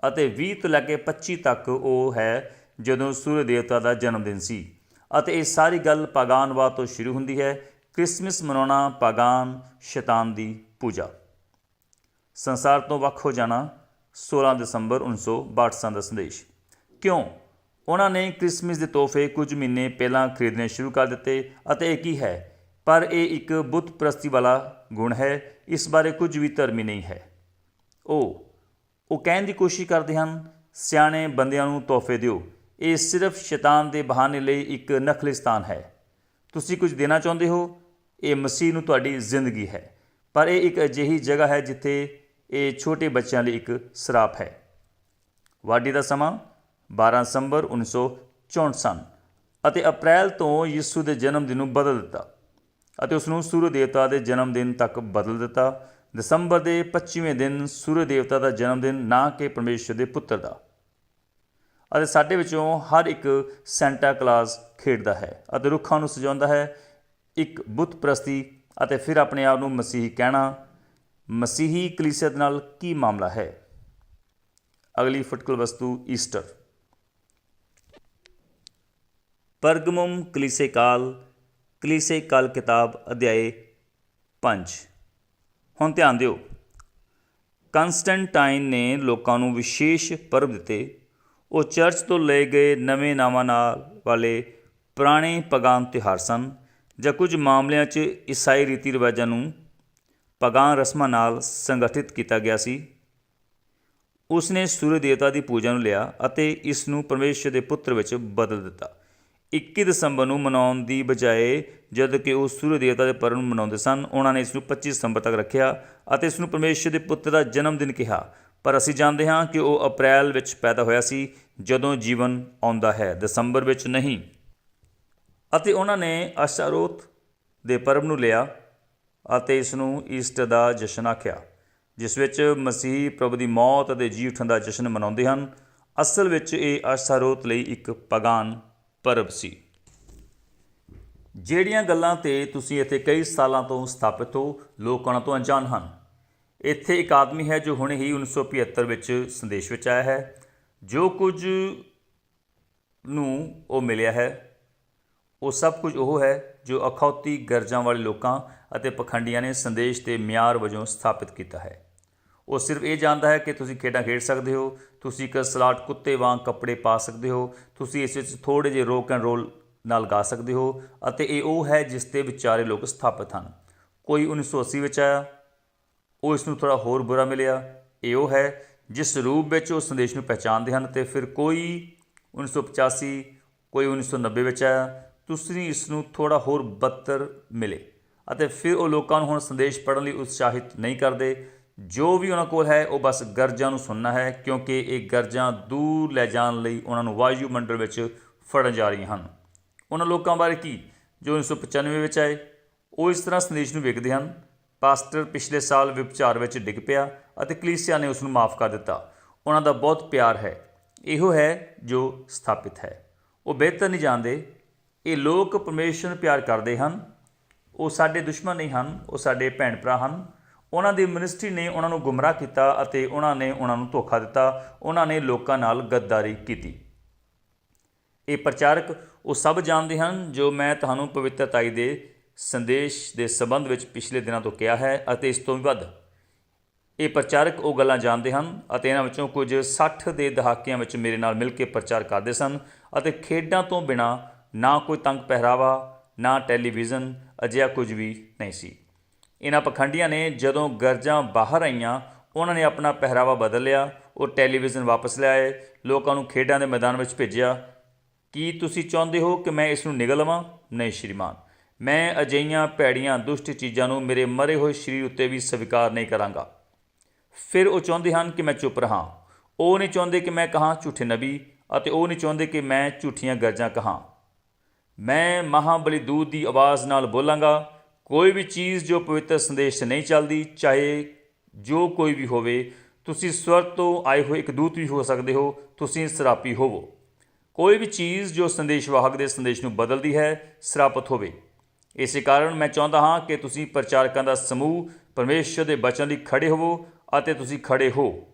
ਅਤੇ 20 ਤੋਂ ਲੈ ਕੇ 25 ਤੱਕ ਉਹ ਹੈ ਜਦੋਂ ਸੂਰਜ ਦੇਵਤਾ ਦਾ ਜਨਮ ਦਿਨ ਸੀ। ਅਤੇ ਇਹ ਸਾਰੀ ਗੱਲ ਪਾਗਾਨਵਾਦ ਤੋਂ ਸ਼ੁਰੂ ਹੁੰਦੀ ਹੈ। ਕ੍ਰਿਸਮਸ ਮਨਾਉਣਾ ਪਾਗਾਨ ਸ਼ੈਤਾਨ ਦੀ ਪੂਜਾ। ਸੰਸਾਰ ਤੋਂ ਵੱਖ ਹੋ ਜਾਣਾ 16 ਦਸੰਬਰ 1962 ਸਾਲ ਦਾ ਸੰਦੇਸ਼। ਕਿਉਂ? ਉਹਨਾਂ ਨੇ ਕ੍ਰਿਸਮਸ ਦੇ ਤੋਹਫੇ ਕੁਝ ਮਹੀਨੇ ਪਹਿਲਾਂ ਖਰੀਦਣੇ ਸ਼ੁਰੂ ਕਰ ਦਿੱਤੇ ਅਤੇ ਇਹ ਕੀ ਹੈ? ਪਰ ਇਹ ਇੱਕ ਬੁੱਤ ਪ੍ਰਸਤੀ ਵਾਲਾ ਗੁਣ ਹੈ। ਇਸ ਬਾਰੇ ਕੁਝ ਵੀ ਧਰਮੀ ਨਹੀਂ ਹੈ। ਉਹ ਉਹ ਕਹਿਣ ਦੀ ਕੋਸ਼ਿਸ਼ ਕਰਦੇ ਹਨ, ਸਿਆਣੇ ਬੰਦਿਆਂ ਨੂੰ ਤੋਹਫੇ ਦਿਓ। ਇਹ ਸਿਰਫ ਸ਼ੈਤਾਨ ਦੇ ਬਹਾਨੇ ਲਈ ਇੱਕ ਨਖਲਿਸਤਾਨ ਹੈ। ਤੁਸੀਂ ਕੁਝ ਦੇਣਾ ਚਾਹੁੰਦੇ ਹੋ? ਇਹ ਮਸੀਹ ਨੂੰ ਤੁਹਾਡੀ ਜ਼ਿੰਦਗੀ ਹੈ। ਪਰ ਇਹ ਇੱਕ ਅਜਿਹੀ ਜਗ੍ਹਾ ਹੈ ਜਿੱਥੇ ਇਹ ਛੋਟੇ ਬੱਚਿਆਂ ਲਈ ਇੱਕ ਸਰਾਪ ਹੈ। ਵਾਢੀ ਦਾ ਸਮਾਂ 12 ਦਸੰਬਰ 1964 ਸਨ ਅਤੇ ਅਪ੍ਰੈਲ ਤੋਂ ਯਿਸੂ ਦੇ ਜਨਮ ਦਿਨ ਨੂੰ ਬਦਲ ਦਿੱਤਾ ਅਤੇ ਉਸ ਨੂੰ ਸੂਰਜ ਦੇਵਤਾ ਦੇ ਜਨਮ ਦਿਨ ਤੱਕ ਬਦਲ ਦਿੱਤਾ। ਦਸੰਬਰ ਦੇ 25ਵੇਂ ਦਿਨ ਸੂਰਜ ਦੇਵਤਾ ਦਾ ਜਨਮ ਦਿਨ, ਨਾ ਕਿ ਪਰਮੇਸ਼ਰ ਦੇ ਪੁੱਤਰ ਦਾ। ਅਤੇ ਸਾਡੇ ਵਿੱਚੋਂ ਹਰ ਇੱਕ ਸੈਂਟਾ ਕਲਾਸ ਖੇਡਦਾ ਹੈ ਅਤੇ ਰੁੱਖਾਂ ਨੂੰ ਸਜਾਉਂਦਾ ਹੈ, ਇੱਕ ਬੁੱਤ ਪ੍ਰਸਤੀ ਅਤੇ ਫਿਰ ਆਪਣੇ ਆਪ ਨੂੰ ਮਸੀਹੀ ਕਹਿਣਾ, ਮਸੀਹੀ ਕਲੀਸਿਆ ਨਾਲ ਕੀ ਮਾਮਲਾ ਹੈ? ਅਗਲੀ ਫੁਟਕਲ ਵਸਤੂ ਈਸਟਰ। ਪਰਗਮਮ ਕਲੀਸੇ ਕਾਲ ਕਲੀਸੇ ਕਾਲ ਕਿਤਾਬ ਅਧਿਆਏ 5 ਹੁਣ ਧਿਆਨ ਦਿਓ। ਕਨਸਟੈਂਟਾਈਨ ਨੇ ਲੋਕਾਂ ਨੂੰ ਵਿਸ਼ੇਸ਼ ਪਰਬ ਦਿੱਤੇ ਉਹ ਚਰਚ ਤੋਂ ਲਏ ਗਏ ਨਵੇਂ ਨਾਵਾਂ ਨਾਲ ਵਾਲੇ ਪੁਰਾਣੇ ਪਗਾਨ ਤਿਉਹਾਰ ਸਨ ਜਾਂ ਕੁਝ ਮਾਮਲਿਆਂ 'ਚ ਈਸਾਈ ਰੀਤੀ ਰਿਵਾਜਾਂ ਨੂੰ ਪਗਾਨ ਰਸਮਾਂ ਨਾਲ ਸੰਗਠਿਤ ਕੀਤਾ ਗਿਆ ਸੀ। ਉਸ ਨੇ ਸੂਰਜ ਦੇਵਤਾ ਦੀ ਪੂਜਾ ਨੂੰ ਲਿਆ ਅਤੇ ਇਸ ਨੂੰ ਪਰਮੇਸ਼ਰ ਦੇ ਪੁੱਤਰ ਵਿੱਚ ਬਦਲ ਦਿੱਤਾ। 21 ਦਸੰਬਰ ਨੂੰ ਮਨਾਉਣ ਦੀ ਬਜਾਏ ਜਦ ਕਿ ਉਹ ਸੂਰਜ ਦੇਵਤਾ ਦੇ ਪਰਬ ਨੂੰ ਮਨਾਉਂਦੇ ਸਨ, ਉਹਨਾਂ ਨੇ ਇਸ ਨੂੰ 25 ਦਸੰਬਰ ਤੱਕ ਰੱਖਿਆ ਅਤੇ ਇਸ ਨੂੰ ਪਰਮੇਸ਼ਰ ਦੇ ਪੁੱਤਰ ਦਾ ਜਨਮ ਦਿਨ ਕਿਹਾ। ਪਰ ਅਸੀਂ ਜਾਣਦੇ ਹਾਂ ਕਿ ਉਹ ਅਪ੍ਰੈਲ ਵਿੱਚ ਪੈਦਾ ਹੋਇਆ ਸੀ, ਜਦੋਂ ਜੀਵਨ ਆਉਂਦਾ ਹੈ, ਦਸੰਬਰ ਵਿੱਚ ਨਹੀਂ। ਅਤੇ ਉਹਨਾਂ ਨੇ ਅਸ਼ਾਰੋਤ ਦੇ ਪਰਬ ਨੂੰ ਲਿਆ ਅਤੇ ਇਸ ਨੂੰ ਈਸਟਰ ਦਾ ਜਸ਼ਨ ਆਖਿਆ, ਜਿਸ ਵਿੱਚ ਮਸੀਹ ਪ੍ਰਭੂ ਦੀ ਮੌਤ ਅਤੇ ਜੀ ਉਠਣ ਦਾ ਜਸ਼ਨ ਮਨਾਉਂਦੇ ਹਨ। ਅਸਲ ਵਿੱਚ ਇਹ ਅਸ਼ਾਰੋਤ ਲਈ ਇੱਕ ਪਗਾਨ ਪਰਬ ਸੀ। ਜਿਹੜੀਆਂ ਗੱਲਾਂ ਤੇ ਤੁਸੀਂ ਇੱਥੇ ਕਈ ਸਾਲਾਂ ਤੋਂ ਸਥਾਪਿਤ ਹੋ, ਲੋਕ ਉਹਨਾਂ ਤੋਂ ਅਣਜਾਣ ਹਨ। ਇੱਥੇ ਇੱਕ ਆਦਮੀ ਹੈ ਜੋ ਹੁਣੇ ਹੀ 1975 ਵਿੱਚ ਸੰਦੇਸ਼ ਵਿੱਚ ਆਇਆ ਹੈ। ਜੋ ਕੁਝ ਨੂੰ ਉਹ ਮਿਲਿਆ ਹੈ, ਉਹ ਸਭ ਕੁਝ ਉਹ ਹੈ ਜੋ ਅਖੌਤੀ ਗਰਜਾਂ ਵਾਲੇ ਲੋਕਾਂ ਅਤੇ ਪਖੰਡੀਆਂ ਨੇ ਸੰਦੇਸ਼ ਤੇ ਮਿਆਰ ਵਜੋਂ ਸਥਾਪਿਤ ਕੀਤਾ ਹੈ। ਉਹ ਸਿਰਫ ਇਹ ਜਾਣਦਾ ਹੈ ਕਿ ਤੁਸੀਂ ਖੇਡਾਂ ਖੇਡ ਸਕਦੇ ਹੋ, ਤੁਸੀਂ ਇੱਕ ਸਲਾਟ ਕੁੱਤੇ ਵਾਂਗ ਕੱਪੜੇ ਪਾ ਸਕਦੇ ਹੋ, ਤੁਸੀਂ ਇਸ ਵਿੱਚ ਥੋੜੇ ਜਿਹੇ ਰੋਕ ਐਂਡ ਰੋਲ ਨਾਲ ਗਾ ਸਕਦੇ ਹੋ ਅਤੇ ਇਹ ਉਹ ਹੈ ਜਿਸ ਤੇ ਵਿਚਾਰੇ ਲੋਕ ਸਥਾਪਿਤ ਹਨ। ਕੋਈ 1980 ਵਿੱਚ ਆਇਆ ਉਹ ਇਸ ਨੂੰ ਥੋੜਾ ਹੋਰ ਬੁਰਾ ਮਿਲਿਆ। ਇਹ ਉਹ ਹੈ ਜਿਸ ਰੂਪ ਵਿੱਚ ਉਹ ਸੰਦੇਸ਼ ਨੂੰ ਪਹਿਚਾਨਦੇ ਹਨ ਤੇ ਫਿਰ ਕੋਈ 1985 ਕੋਈ 1990 ਵਿੱਚ ਆਇਆ। ਤੁਸੀਂ ਇਸ ਨੂੰ ਥੋੜਾ ਹੋਰ ਬੱਤਰ ਮਿਲੇ ਅਤੇ ਫਿਰ ਉਹ ਲੋਕਾਂ ਨੂੰ ਹੁਣ ਸੰਦੇਸ਼ ਪੜ੍ਹਨ ਲਈ ਉਤਸ਼ਾਹਿਤ ਨਹੀਂ ਕਰਦੇ। ਜੋ ਵੀ ਉਹਨਾਂ ਕੋਲ ਹੈ, ਉਹ ਬਸ ਗਰਜਾਂ ਨੂੰ ਸੁਣਨਾ ਹੈ, ਕਿਉਂਕਿ ਇਹ ਗਰਜਾਂ ਦੂਰ ਲੈ ਜਾਣ ਲਈ ਉਹਨਾਂ ਨੂੰ ਵਾਯੂਮੰਡਲ ਵਿੱਚ ਫੜਨ ਜਾ ਰਹੀਆਂ ਹਨ। ਉਹਨਾਂ ਲੋਕਾਂ ਬਾਰੇ ਕੀ? ਜੋ 1995 ਵਿੱਚ ਆਏ, ਉਹ ਇਸ ਤਰ੍ਹਾਂ ਸੰਦੇਸ਼ ਨੂੰ ਵੇਖਦੇ ਹਨ ਪਾਸਟਰ ਪਿਛਲੇ ਸਾਲ ਵਿਭਚਾਰ ਵਿੱਚ ਡਿੱਗ ਪਿਆ ਅਤੇ ਕਲੀਸਿਆ ਨੇ ਉਸ ਨੂੰ ਮਾਫ ਕਰ ਦਿੱਤਾ। ਉਹਨਾਂ ਦਾ ਬਹੁਤ ਪਿਆਰ ਹੈ। ਇਹੋ ਹੈ ਜੋ ਸਥਾਪਿਤ ਹੈ। ਉਹ ਬਿਹਤਰ ਨਹੀਂ ਜਾਣਦੇ। ਇਹ ਲੋਕ ਪਰਮੇਸ਼ਰ ਨੂੰ ਪਿਆਰ ਕਰਦੇ ਹਨ। ਉਹ ਸਾਡੇ ਦੁਸ਼ਮਣ ਨਹੀਂ ਹਨ। ਉਹ ਸਾਡੇ ਭੈਣ ਭਰਾ ਹਨ। ਉਹਨਾਂ ਦੀ ਮਿਨਿਸਟਰੀ ਨੇ ਉਹਨਾਂ ਨੂੰ ਗੁੰਮਰਾਹ ਕੀਤਾ ਅਤੇ ਉਹਨਾਂ ਨੇ ਉਹਨਾਂ ਨੂੰ ਧੋਖਾ ਦਿੱਤਾ। ਉਹਨਾਂ ਨੇ ਲੋਕਾਂ ਨਾਲ ਗੱਦਾਰੀ ਕੀਤੀ। ਇਹ ਪ੍ਰਚਾਰਕ ਉਹ ਸਭ ਜਾਣਦੇ ਹਨ ਜੋ ਮੈਂ ਤੁਹਾਨੂੰ ਪਵਿੱਤਰਤਾਈ ਦੇ ਸੰਦੇਸ਼ ਦੇ ਸੰਬੰਧ ਵਿੱਚ ਪਿਛਲੇ ਦਿਨਾਂ ਤੋਂ ਕਿਹਾ ਹੈ ਅਤੇ ਇਸ ਤੋਂ ਵੀ ਵੱਧ, ਇਹ ਪ੍ਰਚਾਰਕ ਉਹ ਗੱਲਾਂ ਜਾਣਦੇ ਹਨ ਅਤੇ ਇਹਨਾਂ ਵਿੱਚੋਂ ਕੁਝ 60 ਦੇ ਦਹਾਕਿਆਂ ਵਿੱਚ ਮੇਰੇ ਨਾਲ ਮਿਲ ਕੇ ਪ੍ਰਚਾਰ ਕਰਦੇ ਸਨ ਅਤੇ ਖੇਡਾਂ ਤੋਂ ਬਿਨਾ ਨਾ ਕੋਈ ਤੰਗ ਪਹਿਰਾਵਾ, ਨਾ ਟੈਲੀਵਿਜ਼ਨ, ਅਜਿਹਾ ਕੁਝ ਵੀ ਨਹੀਂ ਸੀ। ਇਹਨਾਂ ਪਖੰਡੀਆਂ ਨੇ ਜਦੋਂ ਗਰਜਾਂ ਬਾਹਰ ਆਈਆਂ, ਉਹਨਾਂ ਨੇ ਆਪਣਾ ਪਹਿਰਾਵਾ ਬਦਲ ਲਿਆ, ਉਹ ਟੈਲੀਵਿਜ਼ਨ ਵਾਪਸ ਲਿਆਏ ਲੋਕਾਂ ਨੂੰ ਖੇਡਾਂ ਦੇ ਮੈਦਾਨ ਵਿੱਚ ਭੇਜਿਆ, ਕੀ ਤੁਸੀਂ ਚਾਹੁੰਦੇ ਹੋ ਕਿ ਮੈਂ ਇਸ ਨੂੰ ਨਿਗਲ ਲਵਾਂ? ਨਹੀਂ, ਸ਼੍ਰੀਮਾਨ। ਮੈਂ ਅਜਿਹੀਆਂ ਭੈੜੀਆਂ ਦੁਸ਼ਟ ਚੀਜ਼ਾਂ ਨੂੰ ਮੇਰੇ ਮਰੇ ਹੋਏ ਸਰੀਰ ਉੱਤੇ ਵੀ ਸਵੀਕਾਰ ਨਹੀਂ ਕਰਾਂਗਾ। ਫਿਰ ਉਹ ਚਾਹੁੰਦੇ ਹਨ ਕਿ ਮੈਂ ਚੁੱਪ ਰਹਾਂ। ਉਹ ਨਹੀਂ ਚਾਹੁੰਦੇ ਕਿ ਮੈਂ ਕਹਾਂ ਝੂਠੇ ਨਬੀ ਅਤੇ ਉਹ ਨਹੀਂ ਚਾਹੁੰਦੇ ਕਿ ਮੈਂ ਝੂਠੀਆਂ ਗਰਜਾਂ ਕਹਾਂ। ਮੈਂ ਮਹਾਬਲੀ ਦੂਤ ਦੀ ਆਵਾਜ਼ ਨਾਲ ਬੋਲਾਂਗਾ, ਕੋਈ ਵੀ ਚੀਜ਼ ਜੋ ਪਵਿੱਤਰ ਸੰਦੇਸ਼ ਨਹੀਂ ਚੱਲਦੀ, ਚਾਹੇ ਜੋ ਕੋਈ ਵੀ ਹੋਵੇ, ਤੁਸੀਂ ਸਵਰ ਤੋਂ ਆਏ ਹੋਏ ਇੱਕ ਦੂਤ ਵੀ ਹੋ ਸਕਦੇ ਹੋ, ਤੁਸੀਂ ਸਰਾਪੀ ਹੋਵੋ। ਕੋਈ ਵੀ ਚੀਜ਼ ਜੋ ਸੰਦੇਸ਼ਵਾਹਕ ਦੇ ਸੰਦੇਸ਼ ਨੂੰ ਬਦਲਦੀ ਹੈ, ਸਰਾਪਤ ਹੋਵੇ। ਇਸੇ ਕਾਰਨ ਮੈਂ ਚਾਹੁੰਦਾ ਹਾਂ ਕਿ ਤੁਸੀਂ ਪ੍ਰਚਾਰਕਾਂ ਦਾ ਸਮੂਹ ਪਰਮੇਸ਼ਰ ਦੇ ਬਚਨ ਲਈ ਖੜੇ ਹੋਵੋ ਅਤੇ ਤੁਸੀਂ ਖੜੇ ਹੋ।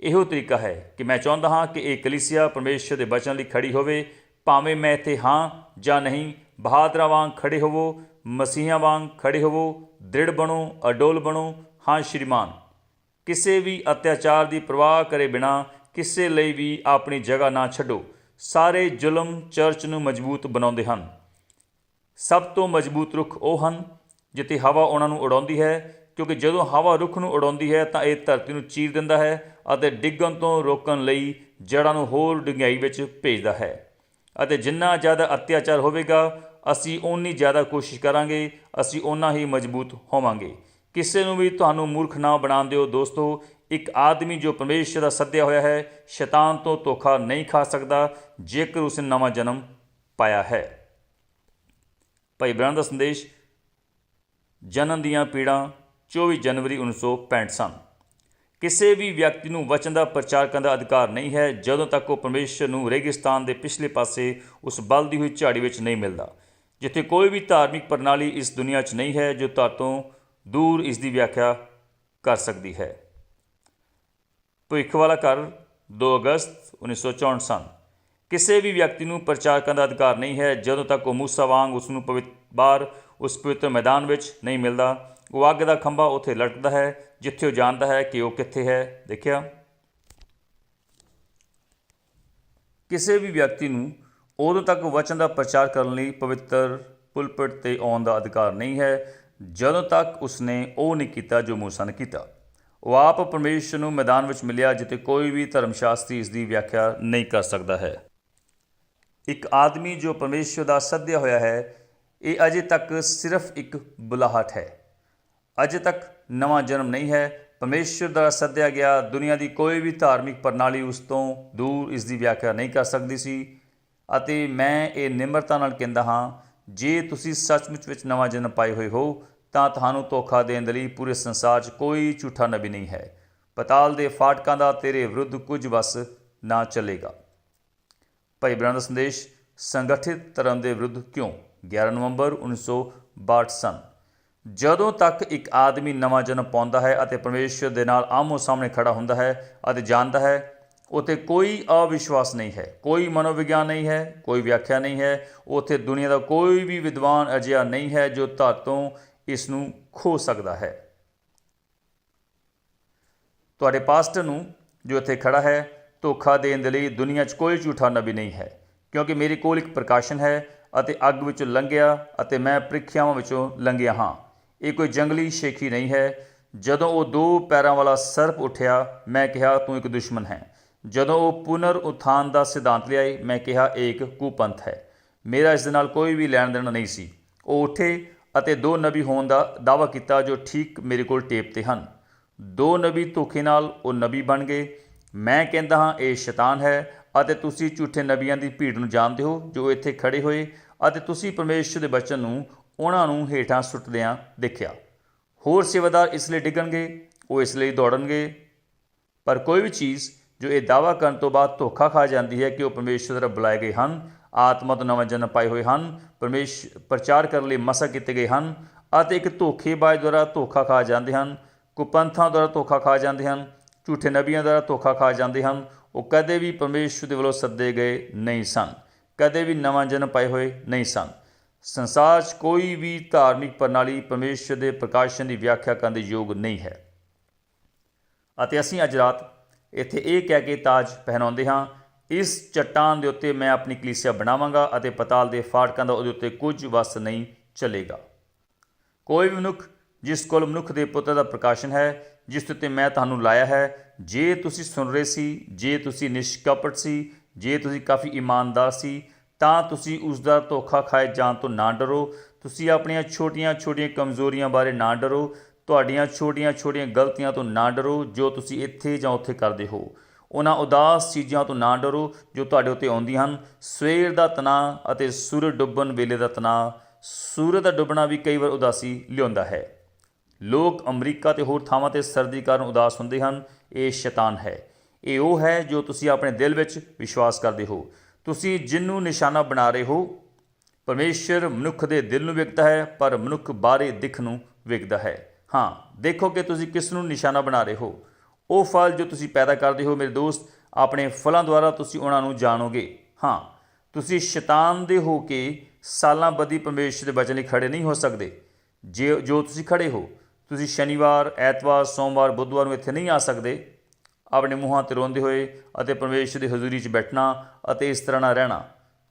ਇਹੋ ਤਰੀਕਾ ਹੈ ਕਿ ਮੈਂ ਚਾਹੁੰਦਾ ਹਾਂ ਕਿ ਇਹ ਕਲੀਸਿਆ ਪਰਮੇਸ਼ਰ ਦੇ ਬਚਨ ਲਈ ਖੜੀ ਹੋਵੇ, ਭਾਵੇਂ ਮੈਂ ਇੱਥੇ ਹਾਂ ਜਾਂ ਨਹੀਂ, ਬਹਾਦਰਾਂ ਵਾਂਗ ਖੜੇ ਹੋਵੋ, ਮਸੀਹਾਂ ਵਾਂਗ ਖੜੇ ਹੋਵੋ ਦ੍ਰਿੜ ਬਣੋ, ਅਡੋਲ ਬਣੋ, ਹਾਂ ਸ਼੍ਰੀਮਾਨ। ਕਿਸੇ ਵੀ ਅਤਿਆਚਾਰ ਦੀ ਪਰਵਾਹ ਕਰੇ ਬਿਨਾ ਕਿਸੇ ਲਈ ਵੀ ਆਪਣੀ ਜਗ੍ਹਾ ਨਾ ਛੱਡੋ। ਸਾਰੇ ਜ਼ੁਲਮ ਚਰਚ ਨੂੰ ਮਜ਼ਬੂਤ ਬਣਾਉਂਦੇ ਹਨ। ਸਭ ਤੋਂ ਮਜ਼ਬੂਤ ਰੁੱਖ ਉਹ ਹਨ ਜਿੱਥੇ ਹਵਾ ਉਹਨਾਂ ਨੂੰ ਉਡਾਉਂਦੀ ਹੈ, ਕਿਉਂਕਿ ਜਦੋਂ ਹਵਾ ਰੁੱਖ ਨੂੰ ਉਡਾਉਂਦੀ ਹੈ ਤਾਂ ਇਹ ਧਰਤੀ ਨੂੰ ਚੀਰ ਦਿੰਦਾ ਹੈ ਅਤੇ ਡਿੱਗਣ ਤੋਂ ਰੋਕਣ ਲਈ ਜੜ੍ਹਾਂ ਨੂੰ ਹੋਰ ਡੂੰਘਾਈ ਵਿੱਚ ਭੇਜਦਾ ਹੈ। ਅਤੇ ਜਿੰਨਾ ਜ਼ਿਆਦਾ ਅਤਿਆਚਾਰ ਹੋਵੇਗਾ, ਅਸੀਂ ਓਨੀ ਜ਼ਿਆਦਾ ਕੋਸ਼ਿਸ਼ ਕਰਾਂਗੇ, ਅਸੀਂ ਓਨਾ ਹੀ ਮਜ਼ਬੂਤ ਹੋਵਾਂਗੇ। ਕਿਸੇ ਨੂੰ ਵੀ ਤੁਹਾਨੂੰ ਮੂਰਖ ਨਾ ਬਣਾਉਣ ਦਿਓ ਦੋਸਤੋ, ਇੱਕ ਆਦਮੀ ਜੋ ਪਰਮੇਸ਼ਰ ਦਾ ਸੱਦਿਆ ਹੋਇਆ ਹੈ, ਸ਼ੈਤਾਨ ਤੋਂ ਧੋਖਾ ਨਹੀਂ ਖਾ ਸਕਦਾ ਜੇਕਰ ਉਸਨੇ ਨਵਾਂ ਜਨਮ ਪਾਇਆ ਹੈ। ਭਾਈ ਬ੍ਰਹਮ ਦਾ ਸੰਦੇਸ਼, ਜਨਮ ਦੀਆਂ ਪੀੜਾਂ 24 ਜਨਵਰੀ 1965 ਸਨ। ਕਿਸੇ ਵੀ ਵਿਅਕਤੀ ਨੂੰ ਵਚਨ ਦਾ ਪ੍ਰਚਾਰ ਕਰਨ ਦਾ ਅਧਿਕਾਰ ਨਹੀਂ ਹੈ, ਜਦੋਂ ਤੱਕ ਉਹ ਪਰਮੇਸ਼ਰ ਨੂੰ ਰੇਗਿਸਤਾਨ ਦੇ ਪਿਛਲੇ ਪਾਸੇ ਉਸ ਬਲਦੀ ਹੋਈ ਝਾੜੀ ਵਿੱਚ ਨਹੀਂ ਮਿਲਦਾ। ਜਿੱਥੇ ਕੋਈ ਵੀ ਧਾਰਮਿਕ ਪ੍ਰਣਾਲੀ ਇਸ ਦੁਨੀਆ 'ਚ ਨਹੀਂ ਹੈ, ਜੋ ਤੁਹਾਡੇ ਤੋਂ ਦੂਰ ਇਸ ਦੀ ਵਿਆਖਿਆ ਕਰ ਸਕਦੀ ਹੈ। ਭਵਿੱਖ ਵਾਲਾ ਘਰ 2 ਅਗਸਤ 1964 ਸਨ। ਕਿਸੇ ਵੀ ਵਿਅਕਤੀ ਨੂੰ ਪ੍ਰਚਾਰ ਕਰਨ ਦਾ ਅਧਿਕਾਰ ਨਹੀਂ ਹੈ। ਜਦੋਂ ਤੱਕ ਉਹ ਮੂਸਾ ਵਾਂਗ ਉਸ ਨੂੰ ਪਵਿੱਤ, ਬਾਹਰ ਉਸ ਪਵਿੱਤਰ ਮੈਦਾਨ ਵਿੱਚ ਨਹੀਂ ਮਿਲਦਾ, ਉਹ ਅੱਗ ਦਾ ਖੰਭਾ ਉੱਥੇ ਲਟਕਦਾ ਹੈ, ਜਿੱਥੇ ਉਹ ਜਾਣਦਾ ਹੈ ਕਿ ਉਹ ਕਿੱਥੇ ਹੈ। ਦੇਖਿਆ? ਕਿਸੇ ਵੀ ਵਿਅਕਤੀ ਨੂੰ ਉਦੋਂ ਤੱਕ ਵਚਨ ਦਾ ਪ੍ਰਚਾਰ ਕਰਨ ਲਈ ਪਵਿੱਤਰ ਪੁਲਪਿਟ ਤੇ ਆਉਣ ਦਾ ਅਧਿਕਾਰ ਨਹੀਂ ਹੈ, ਜਦੋਂ ਤੱਕ ਉਸਨੇ ਉਹ ਨਹੀਂ ਕੀਤਾ ਜੋ ਮੂਸਾ ਨੇ ਕੀਤਾ। ਉਹ ਆਪ ਪਰਮੇਸ਼ਰ ਨੂੰ ਮੈਦਾਨ ਵਿੱਚ ਮਿਲਿਆ, ਜਿੱਥੇ ਕੋਈ ਵੀ ਧਰਮ ਸ਼ਾਸਤਰੀ ਇਸ ਦੀ ਵਿਆਖਿਆ ਨਹੀਂ ਕਰ ਸਕਦਾ ਹੈ। ਇੱਕ ਆਦਮੀ ਜੋ ਪਰਮੇਸ਼ਰ ਦਾ ਸੱਦਿਆ ਹੋਇਆ ਹੈ, ਇਹ ਅਜੇ ਤੱਕ ਸਿਰਫ ਇੱਕ ਬੁਲਾਹਟ ਹੈ। ਅਜੇ ਤੱਕ ਨਵਾਂ ਜਨਮ ਨਹੀਂ ਹੈ। ਪਰਮੇਸ਼ਰ ਦਾ ਸੱਦਿਆ ਗਿਆ, ਦੁਨੀਆ ਦੀ ਕੋਈ ਵੀ ਧਾਰਮਿਕ ਪ੍ਰਣਾਲੀ ਉਸ ਤੋਂ ਦੂਰ ਇਸ ਦੀ ਵਿਆਖਿਆ ਨਹੀਂ ਕਰ ਸਕਦੀ ਸੀ। ਅਤੇ ਮੈਂ ਇਹ ਨਿਮਰਤਾ ਨਾਲ ਕਹਿੰਦਾ ਹਾਂ, ਜੇ ਤੁਸੀਂ ਸੱਚਮੁੱਚ ਵਿੱਚ ਨਵਾਂ ਜਨਮ ਪਾਏ ਹੋਏ ਹੋ, ਤਾਂ ਤੁਹਾਨੂੰ ਧੋਖਾ ਦੇਣ ਦੇ ਲਈ ਪੂਰੇ ਸੰਸਾਰ 'ਚ ਕੋਈ ਝੂਠਾ ਨਬੀ ਨਹੀਂ ਹੈ। ਪਤਾਲ ਦੇ ਫਾਟਕਾਂ ਦਾ ਤੇਰੇ ਵਿਰੁੱਧ ਕੁਝ ਵਸ ਨਾ ਚੱਲੇਗਾ। ਭਾਈ ਬ੍ਰਾਂ ਦਾ ਸੰਦੇਸ਼, ਸੰਗਠਿਤ ਧਰਮ ਦੇ ਵਿਰੁੱਧ ਕਿਉਂ? 11 ਨਵੰਬਰ 1962 ਸਨ। ਜਦੋਂ ਤੱਕ ਇੱਕ ਆਦਮੀ ਨਵਾਂ ਜਨਮ ਪਾਉਂਦਾ ਹੈ ਅਤੇ ਪਰਮੇਸ਼ਰ ਦੇ ਨਾਲ ਆਮੋ ਸਾਹਮਣੇ ਖੜਾ ਹੁੰਦਾ ਹੈ ਅਤੇ ਜਾਣਦਾ ਹੈ, ਉੱਥੇ ਕੋਈ ਅਵਿਸ਼ਵਾਸ ਨਹੀਂ ਹੈ, ਕੋਈ ਮਨੋਵਿਗਿਆਨ ਨਹੀਂ ਹੈ, ਕੋਈ ਵਿਆਖਿਆ ਨਹੀਂ ਹੈ, ਉੱਥੇ ਦੁਨੀਆ ਦਾ ਕੋਈ ਵੀ ਵਿਦਵਾਨ ਅਜਿਹਾ ਨਹੀਂ ਹੈ ਜੋ ਧਰ ਤੋਂ ਇਸ ਨੂੰ ਖੋ ਸਕਦਾ ਹੈ। ਤੁਹਾਡੇ ਪਾਸਟਰ ਨੂੰ ਜੋ ਇੱਥੇ ਖੜਾ ਹੈ ਧੋਖਾ ਦੇਣ ਦੇ ਲਈ ਦੁਨੀਆ 'ਚ ਕੋਈ ਝੂਠਾ ਨਬੀ ਨਹੀਂ ਹੈ, ਕਿਉਂਕਿ ਮੇਰੇ ਕੋਲ ਇੱਕ ਪ੍ਰਕਾਸ਼ਨ ਹੈ ਅਤੇ ਅੱਗ ਵਿੱਚੋਂ ਲੰਘਿਆ ਅਤੇ ਮੈਂ ਪ੍ਰੀਖਿਆਵਾਂ ਵਿੱਚੋਂ ਲੰਘਿਆ ਹਾਂ। ਇਹ ਕੋਈ ਜੰਗਲੀ ਸ਼ੇਖੀ ਨਹੀਂ ਹੈ। ਜਦੋਂ ਉਹ ਦੋ ਪੈਰਾਂ ਵਾਲਾ ਸਰਪ ਉੱਠਿਆ, ਮੈਂ ਕਿਹਾ, ਤੂੰ ਇੱਕ ਦੁਸ਼ਮਣ ਹੈ। ਜਦੋਂ ਉਹ ਪੁਨਰ ਉਥਾਨ ਦਾ ਸਿਧਾਂਤ ਲਿਆਏ ਮੈਂ ਕਿਹਾ, ਇਹ ਇੱਕ ਕੁਪੰਥ ਹੈ। ਮੇਰਾ ਇਸ ਦੇ ਨਾਲ ਕੋਈ ਵੀ ਲੈਣ ਦੇਣ ਨਹੀਂ ਸੀ। ਉਹ ਉੱਠੇ ਅਤੇ ਦੋ ਨਬੀ ਹੋਣ ਦਾ ਦਾਅਵਾ ਕੀਤਾ ਜੋ ਠੀਕ ਮੇਰੇ ਕੋਲ ਟੇਪ ਤੇ ਹਨ। ਦੋ ਨਬੀ ਧੋਖੇ ਨਾਲ ਉਹ ਨਬੀ ਬਣ ਗਏ। ਮੈਂ ਕਹਿੰਦਾ ਹਾਂ, ਇਹ ਸ਼ੈਤਾਨ ਹੈ ਅਤੇ ਤੁਸੀਂ ਝੂਠੇ ਨਬੀਆਂ ਦੀ ਭੀੜ ਨੂੰ ਜਾਣਦੇ ਹੋ ਜੋ ਇੱਥੇ ਖੜੇ ਹੋਏ ਅਤੇ ਤੁਸੀਂ ਪਰਮੇਸ਼ਰ ਦੇ ਬਚਨ ਨੂੰ ਉਹਨਾਂ ਨੂੰ ਹੇਠਾਂ ਸੁੱਟਦਿਆਂ ਦੇਖਿਆ। ਹੋਰ ਸੇਵਾਦਾਰ ਇਸ ਲਈ ਡਿੱਗਣਗੇ, ਉਹ ਇਸ ਲਈ ਦੌੜਨਗੇ। ਪਰ ਕੋਈ ਵੀ ਚੀਜ਼ ਜੋ ਇਹ ਦਾਵਾ ਕਰਨ ਤੋਂ ਬਾਅਦ ਧੋਖਾ ਖਾ ਜਾਂਦੀ ਹੈ ਕਿ ਉਹ ਪਰਮੇਸ਼ਰ ਦੁਆਰਾ ਬੁਲਾਏ ਗਏ ਹਨ, ਆਤਮਾ ਤੋਂ ਨਵਾਂ ਜਨਮ ਪਾਏ ਹੋਏ ਹਨ, ਪਰਮੇਸ਼ ਪ੍ਰਚਾਰ ਕਰਨ ਲਈ ਮਸਾ ਕੀਤੇ ਗਏ ਹਨ ਅਤੇ ਇੱਕ ਧੋਖੇਬਾਜ਼ ਦੁਆਰਾ ਧੋਖਾ ਖਾ ਜਾਂਦੇ ਹਨ, ਕੁਪੰਥਾਂ ਦੁਆਰਾ ਧੋਖਾ ਖਾ ਜਾਂਦੇ ਹਨ ਝੂਠੇ ਨਬੀਆਂ ਦੁਆਰਾ ਧੋਖਾ ਖਾ ਜਾਂਦੇ ਹਨ। ਉਹ ਕਦੇ ਵੀ ਪਰਮੇਸ਼ਰ ਦੇ ਵੱਲੋਂ ਸੱਦੇ ਗਏ ਨਹੀਂ ਸਨ। ਕਦੇ ਵੀ ਨਵਾਂ ਜਨਮ ਪਾਏ ਹੋਏ ਨਹੀਂ ਸਨ। ਸੰਸਾਰ 'ਚ ਕੋਈ ਵੀ ਧਾਰਮਿਕ ਪ੍ਰਣਾਲੀ ਪਰਮੇਸ਼ਰ ਦੇ ਪ੍ਰਕਾਸ਼ਨ ਦੀ ਵਿਆਖਿਆ ਕਰਨ ਦੇ ਯੋਗ ਨਹੀਂ ਹੈ। ਅਤੇ ਅਸੀਂ ਅੱਜ ਰਾਤ ਇੱਥੇ ਇਹ ਕਹਿ ਕੇ ਤਾਜ ਪਹਿਨਾਉਂਦੇ ਹਾਂ, ਇਸ ਚਟਾਨ ਦੇ ਉੱਤੇ ਮੈਂ ਆਪਣੀ ਕਲੀਸਿਆ ਬਣਾਵਾਂਗਾ ਅਤੇ ਪਤਾਲ ਦੇ ਫਾਟਕਾਂ ਦਾ ਉਹਦੇ ਉੱਤੇ ਕੁਝ ਵਸ ਨਹੀਂ ਚੱਲੇਗਾ। ਕੋਈ ਵੀ ਮਨੁੱਖ, ਜਿਸ ਕੋਲ ਮਨੁੱਖ ਦੇ ਪੁੱਤਰ ਦਾ ਪ੍ਰਕਾਸ਼ਨ ਹੈ ਜਿਸ ਉੱਤੇ ਮੈਂ ਤੁਹਾਨੂੰ ਲਾਇਆ ਹੈ। ਜੇ ਤੁਸੀਂ ਸੁਣ ਰਹੇ ਸੀ, ਜੇ ਤੁਸੀਂ ਨਿਸ਼ਕਪਟ ਸੀ, ਜੇ ਤੁਸੀਂ ਕਾਫੀ ਇਮਾਨਦਾਰ ਸੀ, ਤਾਂ ਤੁਸੀਂ ਉਸ ਦਾ ਧੋਖਾ ਖਾਏ ਜਾਣ ਤੋਂ ਨਾ ਡਰੋ। ਤੁਸੀਂ ਆਪਣੀਆਂ ਛੋਟੀਆਂ-ਛੋਟੀਆਂ ਕਮਜ਼ੋਰੀਆਂ ਬਾਰੇ ਨਾ ਡਰੋ। ਤੁਹਾਡੀਆਂ ਛੋਟੀਆਂ-ਛੋਟੀਆਂ ਗਲਤੀਆਂ ਤੋਂ ਨਾ ਡਰੋ, ਜੋ ਤੁਸੀਂ ਇੱਥੇ ਜਾਂ ਉੱਥੇ ਕਰਦੇ ਹੋ। ਉਹਨਾਂ ਉਦਾਸ ਚੀਜ਼ਾਂ ਤੋਂ ਨਾ ਡਰੋ, ਜੋ ਤੁਹਾਡੇ ਉੱਤੇ ਆਉਂਦੀਆਂ ਹਨ। ਸਵੇਰ ਦਾ ਤਣਾਅ ਅਤੇ ਸੂਰਜ ਡੁੱਬਣ ਵੇਲੇ ਦਾ ਤਣਾਅ। ਸੂਰਜ ਦਾ ਡੁੱਬਣਾ ਵੀ ਕਈ ਵਾਰ ਉਦਾਸੀ ਲਿਆਉਂਦਾ ਹੈ। ਲੋਕ ਅਮਰੀਕਾ ਤੇ ਹੋਰ ਥਾਵਾਂ ਤੇ ਸਰਦੀ ਕਾਰਨ ਉਦਾਸ ਹੁੰਦੇ ਹਨ। ਇਹ ਸ਼ੈਤਾਨ ਹੈ। ਇਹ ਉਹ ਹੈ ਜੋ ਤੁਸੀਂ ਆਪਣੇ ਦਿਲ ਵਿੱਚ ਵਿਸ਼ਵਾਸ ਕਰਦੇ ਹੋ। ਤੁਸੀਂ ਜਿੰਨੂੰ ਨਿਸ਼ਾਨਾ ਬਣਾ ਰਹੇ ਹੋ, ਪਰਮੇਸ਼ਰ ਮਨੁੱਖ ਦੇ ਦਿਲ ਨੂੰ ਵੇਖਦਾ ਹੈ, ਪਰ ਮਨੁੱਖ ਬਾਹਰੇ ਦਿੱਖ ਨੂੰ ਵੇਖਦਾ ਹੈ। ਹਾਂ, ਦੇਖੋ ਕਿ ਤੁਸੀਂ ਕਿਸ ਨੂੰ ਨਿਸ਼ਾਨਾ ਬਣਾ ਰਹੇ ਹੋ। ਉਹ ਫਲ ਜੋ ਤੁਸੀਂ ਪੈਦਾ ਕਰਦੇ ਹੋ, ਮੇਰੇ ਦੋਸਤ, ਆਪਣੇ ਫਲਾਂ ਦੁਆਰਾ ਤੁਸੀਂ ਉਹਨਾਂ ਨੂੰ ਜਾਣੋਗੇ। ਹਾਂ, ਤੁਸੀਂ ਸ਼ੈਤਾਨ ਦੇ ਹੋ ਕੇ ਸਾਲਾਂ ਬੱਧੀ ਪਰਮੇਸ਼ਰ ਦੇ ਬਚਨ ਲਈ ਖੜੇ ਨਹੀਂ ਹੋ ਸਕਦੇ। ਜੇ, ਜੋ ਤੁਸੀਂ ਖੜੇ ਹੋ ਤੁਸੀਂ ਸ਼ਨੀਵਾਰ, ਐਤਵਾਰ, ਸੋਮਵਾਰ, ਬੁੱਧਵਾਰ ਨੂੰ ਇੱਥੇ ਨਹੀਂ ਆ ਸਕਦੇ। ਆਪਣੇ ਮੂੰਹਾਂ ਤੇ ਰੋਂਦੇ ਹੋਏ ਅਤੇ ਪਰਮੇਸ਼ਰ ਦੀ ਹਜ਼ੂਰੀ 'ਚ ਬੈਠਣਾ ਅਤੇ ਇਸ ਤਰ੍ਹਾਂ ਨਾਲ ਰਹਿਣਾ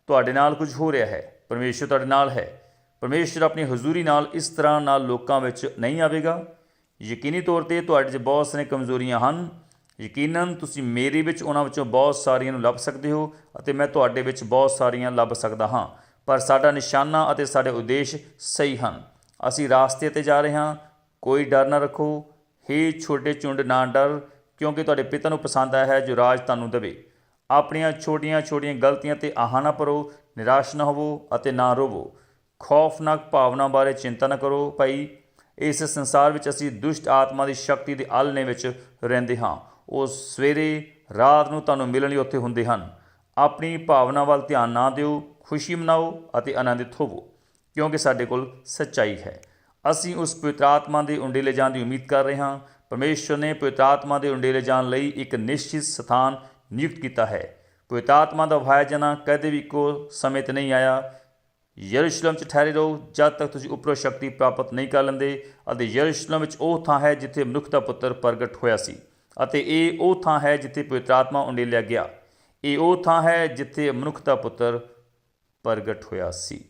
ਤੁਹਾਡੇ ਨਾਲ ਕੁਝ ਹੋ ਰਿਹਾ ਹੈ। ਪਰਮੇਸ਼ਰ ਤੁਹਾਡੇ ਨਾਲ ਹੈ। ਪਰਮੇਸ਼ਰ ਆਪਣੀ ਹਜ਼ੂਰੀ ਨਾਲ ਇਸ ਤਰ੍ਹਾਂ ਨਾਲ ਲੋਕਾਂ ਵਿੱਚ ਨਹੀਂ ਆਵੇਗਾ। ਯਕੀਨੀ ਤੌਰ ਤੇ ਤੁਹਾਡੇ 'ਚ ਬਹੁਤ ਸਾਰੀਆਂ ਕਮਜ਼ੋਰੀਆਂ ਹਨ। ਯਕੀਨਨ ਤੁਸੀਂ ਮੇਰੇ ਵਿੱਚ, ਉਹਨਾਂ ਵਿੱਚੋਂ ਬਹੁਤ ਸਾਰੀਆਂ ਨੂੰ ਲੱਭ ਸਕਦੇ ਹੋ ਅਤੇ ਮੈਂ ਤੁਹਾਡੇ ਵਿੱਚ ਬਹੁਤ ਸਾਰੀਆਂ ਲੱਭ ਸਕਦਾ ਹਾਂ। ਪਰ ਸਾਡਾ ਨਿਸ਼ਾਨਾ ਅਤੇ ਸਾਡੇ ਉਦੇਸ਼ ਸਹੀ ਹਨ। ਅਸੀਂ ਰਾਸਤੇ ਤੇ ਜਾ ਰਹੇ ਹਾਂ ਕੋਈ ਡਰ ਨਾ ਰੱਖੋ। ਹੇ ਛੋਟੇ ਚੁੰਡ ਨਾ ਡਰ, ਕਿਉਂਕਿ ਤੁਹਾਡੇ ਪਿਤਾ ਨੂੰ ਪਸੰਦ ਆਇਆ ਹੈ ਜੋ ਰਾਜ ਤੁਹਾਨੂੰ ਦੇਵੇ। ਆਪਣੀਆਂ ਛੋਟੀਆਂ-ਛੋਟੀਆਂ ਗਲਤੀਆਂ ਤੇ ਆਹਾ ਨਾ ਪਰੋ ਨਿਰਾਸ਼ ਨਾ ਹੋਵੋ ਅਤੇ ਨਾ ਰੋਵੋ। ਖੌਫਨਾਕ ਭਾਵਨਾ ਬਾਰੇ ਚਿੰਤਾ ਨਾ ਕਰੋ ਭਾਈ। ਇਸ ਸੰਸਾਰ ਵਿੱਚ ਅਸੀਂ ਦੁਸ਼ਟ ਆਤਮਾ ਦੀ ਸ਼ਕਤੀ ਦੇ ਆਲਣੇ ਵਿੱਚ ਰਹਿੰਦੇ ਹਾਂ। ਉਹ ਸਵੇਰੇ, ਰਾਤ ਨੂੰ ਤੁਹਾਨੂੰ ਮਿਲਣ ਲਈ ਉੱਥੇ ਹੁੰਦੇ ਹਨ। ਆਪਣੀ ਭਾਵਨਾ ਵੱਲ ਧਿਆਨ ਨਾ ਦਿਓ, ਖੁਸ਼ੀ ਮਨਾਓ ਅਤੇ ਆਨੰਦਿਤ ਹੋਵੋ, ਕਿਉਂਕਿ ਸਾਡੇ ਕੋਲ ਸੱਚਾਈ ਹੈ। ਅਸੀਂ ਉਸ ਪਵਿੱਤਰ ਆਤਮਾ ਦੇ ਉੰਡੇਲੇ ਜਾਣ ਦੀ ਉਮੀਦ ਕਰ ਰਹੇ ਹਾਂ। ਪਰਮੇਸ਼ਰ ਨੇ ਪਵਿੱਤਰ ਆਤਮਾ ਦੇ ਉੰਡੇਲੇ ਜਾਣ ਲਈ ਇੱਕ ਨਿਸ਼ਚਿਤ ਸਥਾਨ ਨਿਯੁਕਤ ਕੀਤਾ ਹੈ। ਪਵਿੱਤਰ ਆਤਮਾ ਦਾ ਵਾਇਆ ਜਨਾ ਕਦੇ ਵੀ ਕੋ ਸਮੇਂ ਤੇ ਨਹੀਂ ਆਇਆ। ਯਰੂਸ਼ਲਮ 'ਚ ਠਹਿਰੇ ਰਹੋ, ਜਦ ਤੱਕ ਤੁਸੀਂ ਉੱਪਰੋਂ ਸ਼ਕਤੀ ਪ੍ਰਾਪਤ ਨਹੀਂ ਕਰ ਲੈਂਦੇ, ਅਤੇ ਯਰੂਸ਼ਲਮ ਵਿੱਚ ਉਹ ਥਾਂ ਹੈ ਜਿੱਥੇ ਮਨੁੱਖ ਦਾ ਪੁੱਤਰ ਪ੍ਰਗਟ ਹੋਇਆ ਸੀ, ਅਤੇ ਇਹ ਉਹ ਥਾਂ ਹੈ ਜਿੱਥੇ ਪਵਿੱਤਰ ਆਤਮਾ ਉਂਡੇਲਿਆ ਗਿਆ। ਇਹ ਉਹ ਥਾਂ ਹੈ ਜਿੱਥੇ ਮਨੁੱਖ ਦਾ ਪੁੱਤਰ ਪ੍ਰਗਟ ਹੋਇਆ ਸੀ।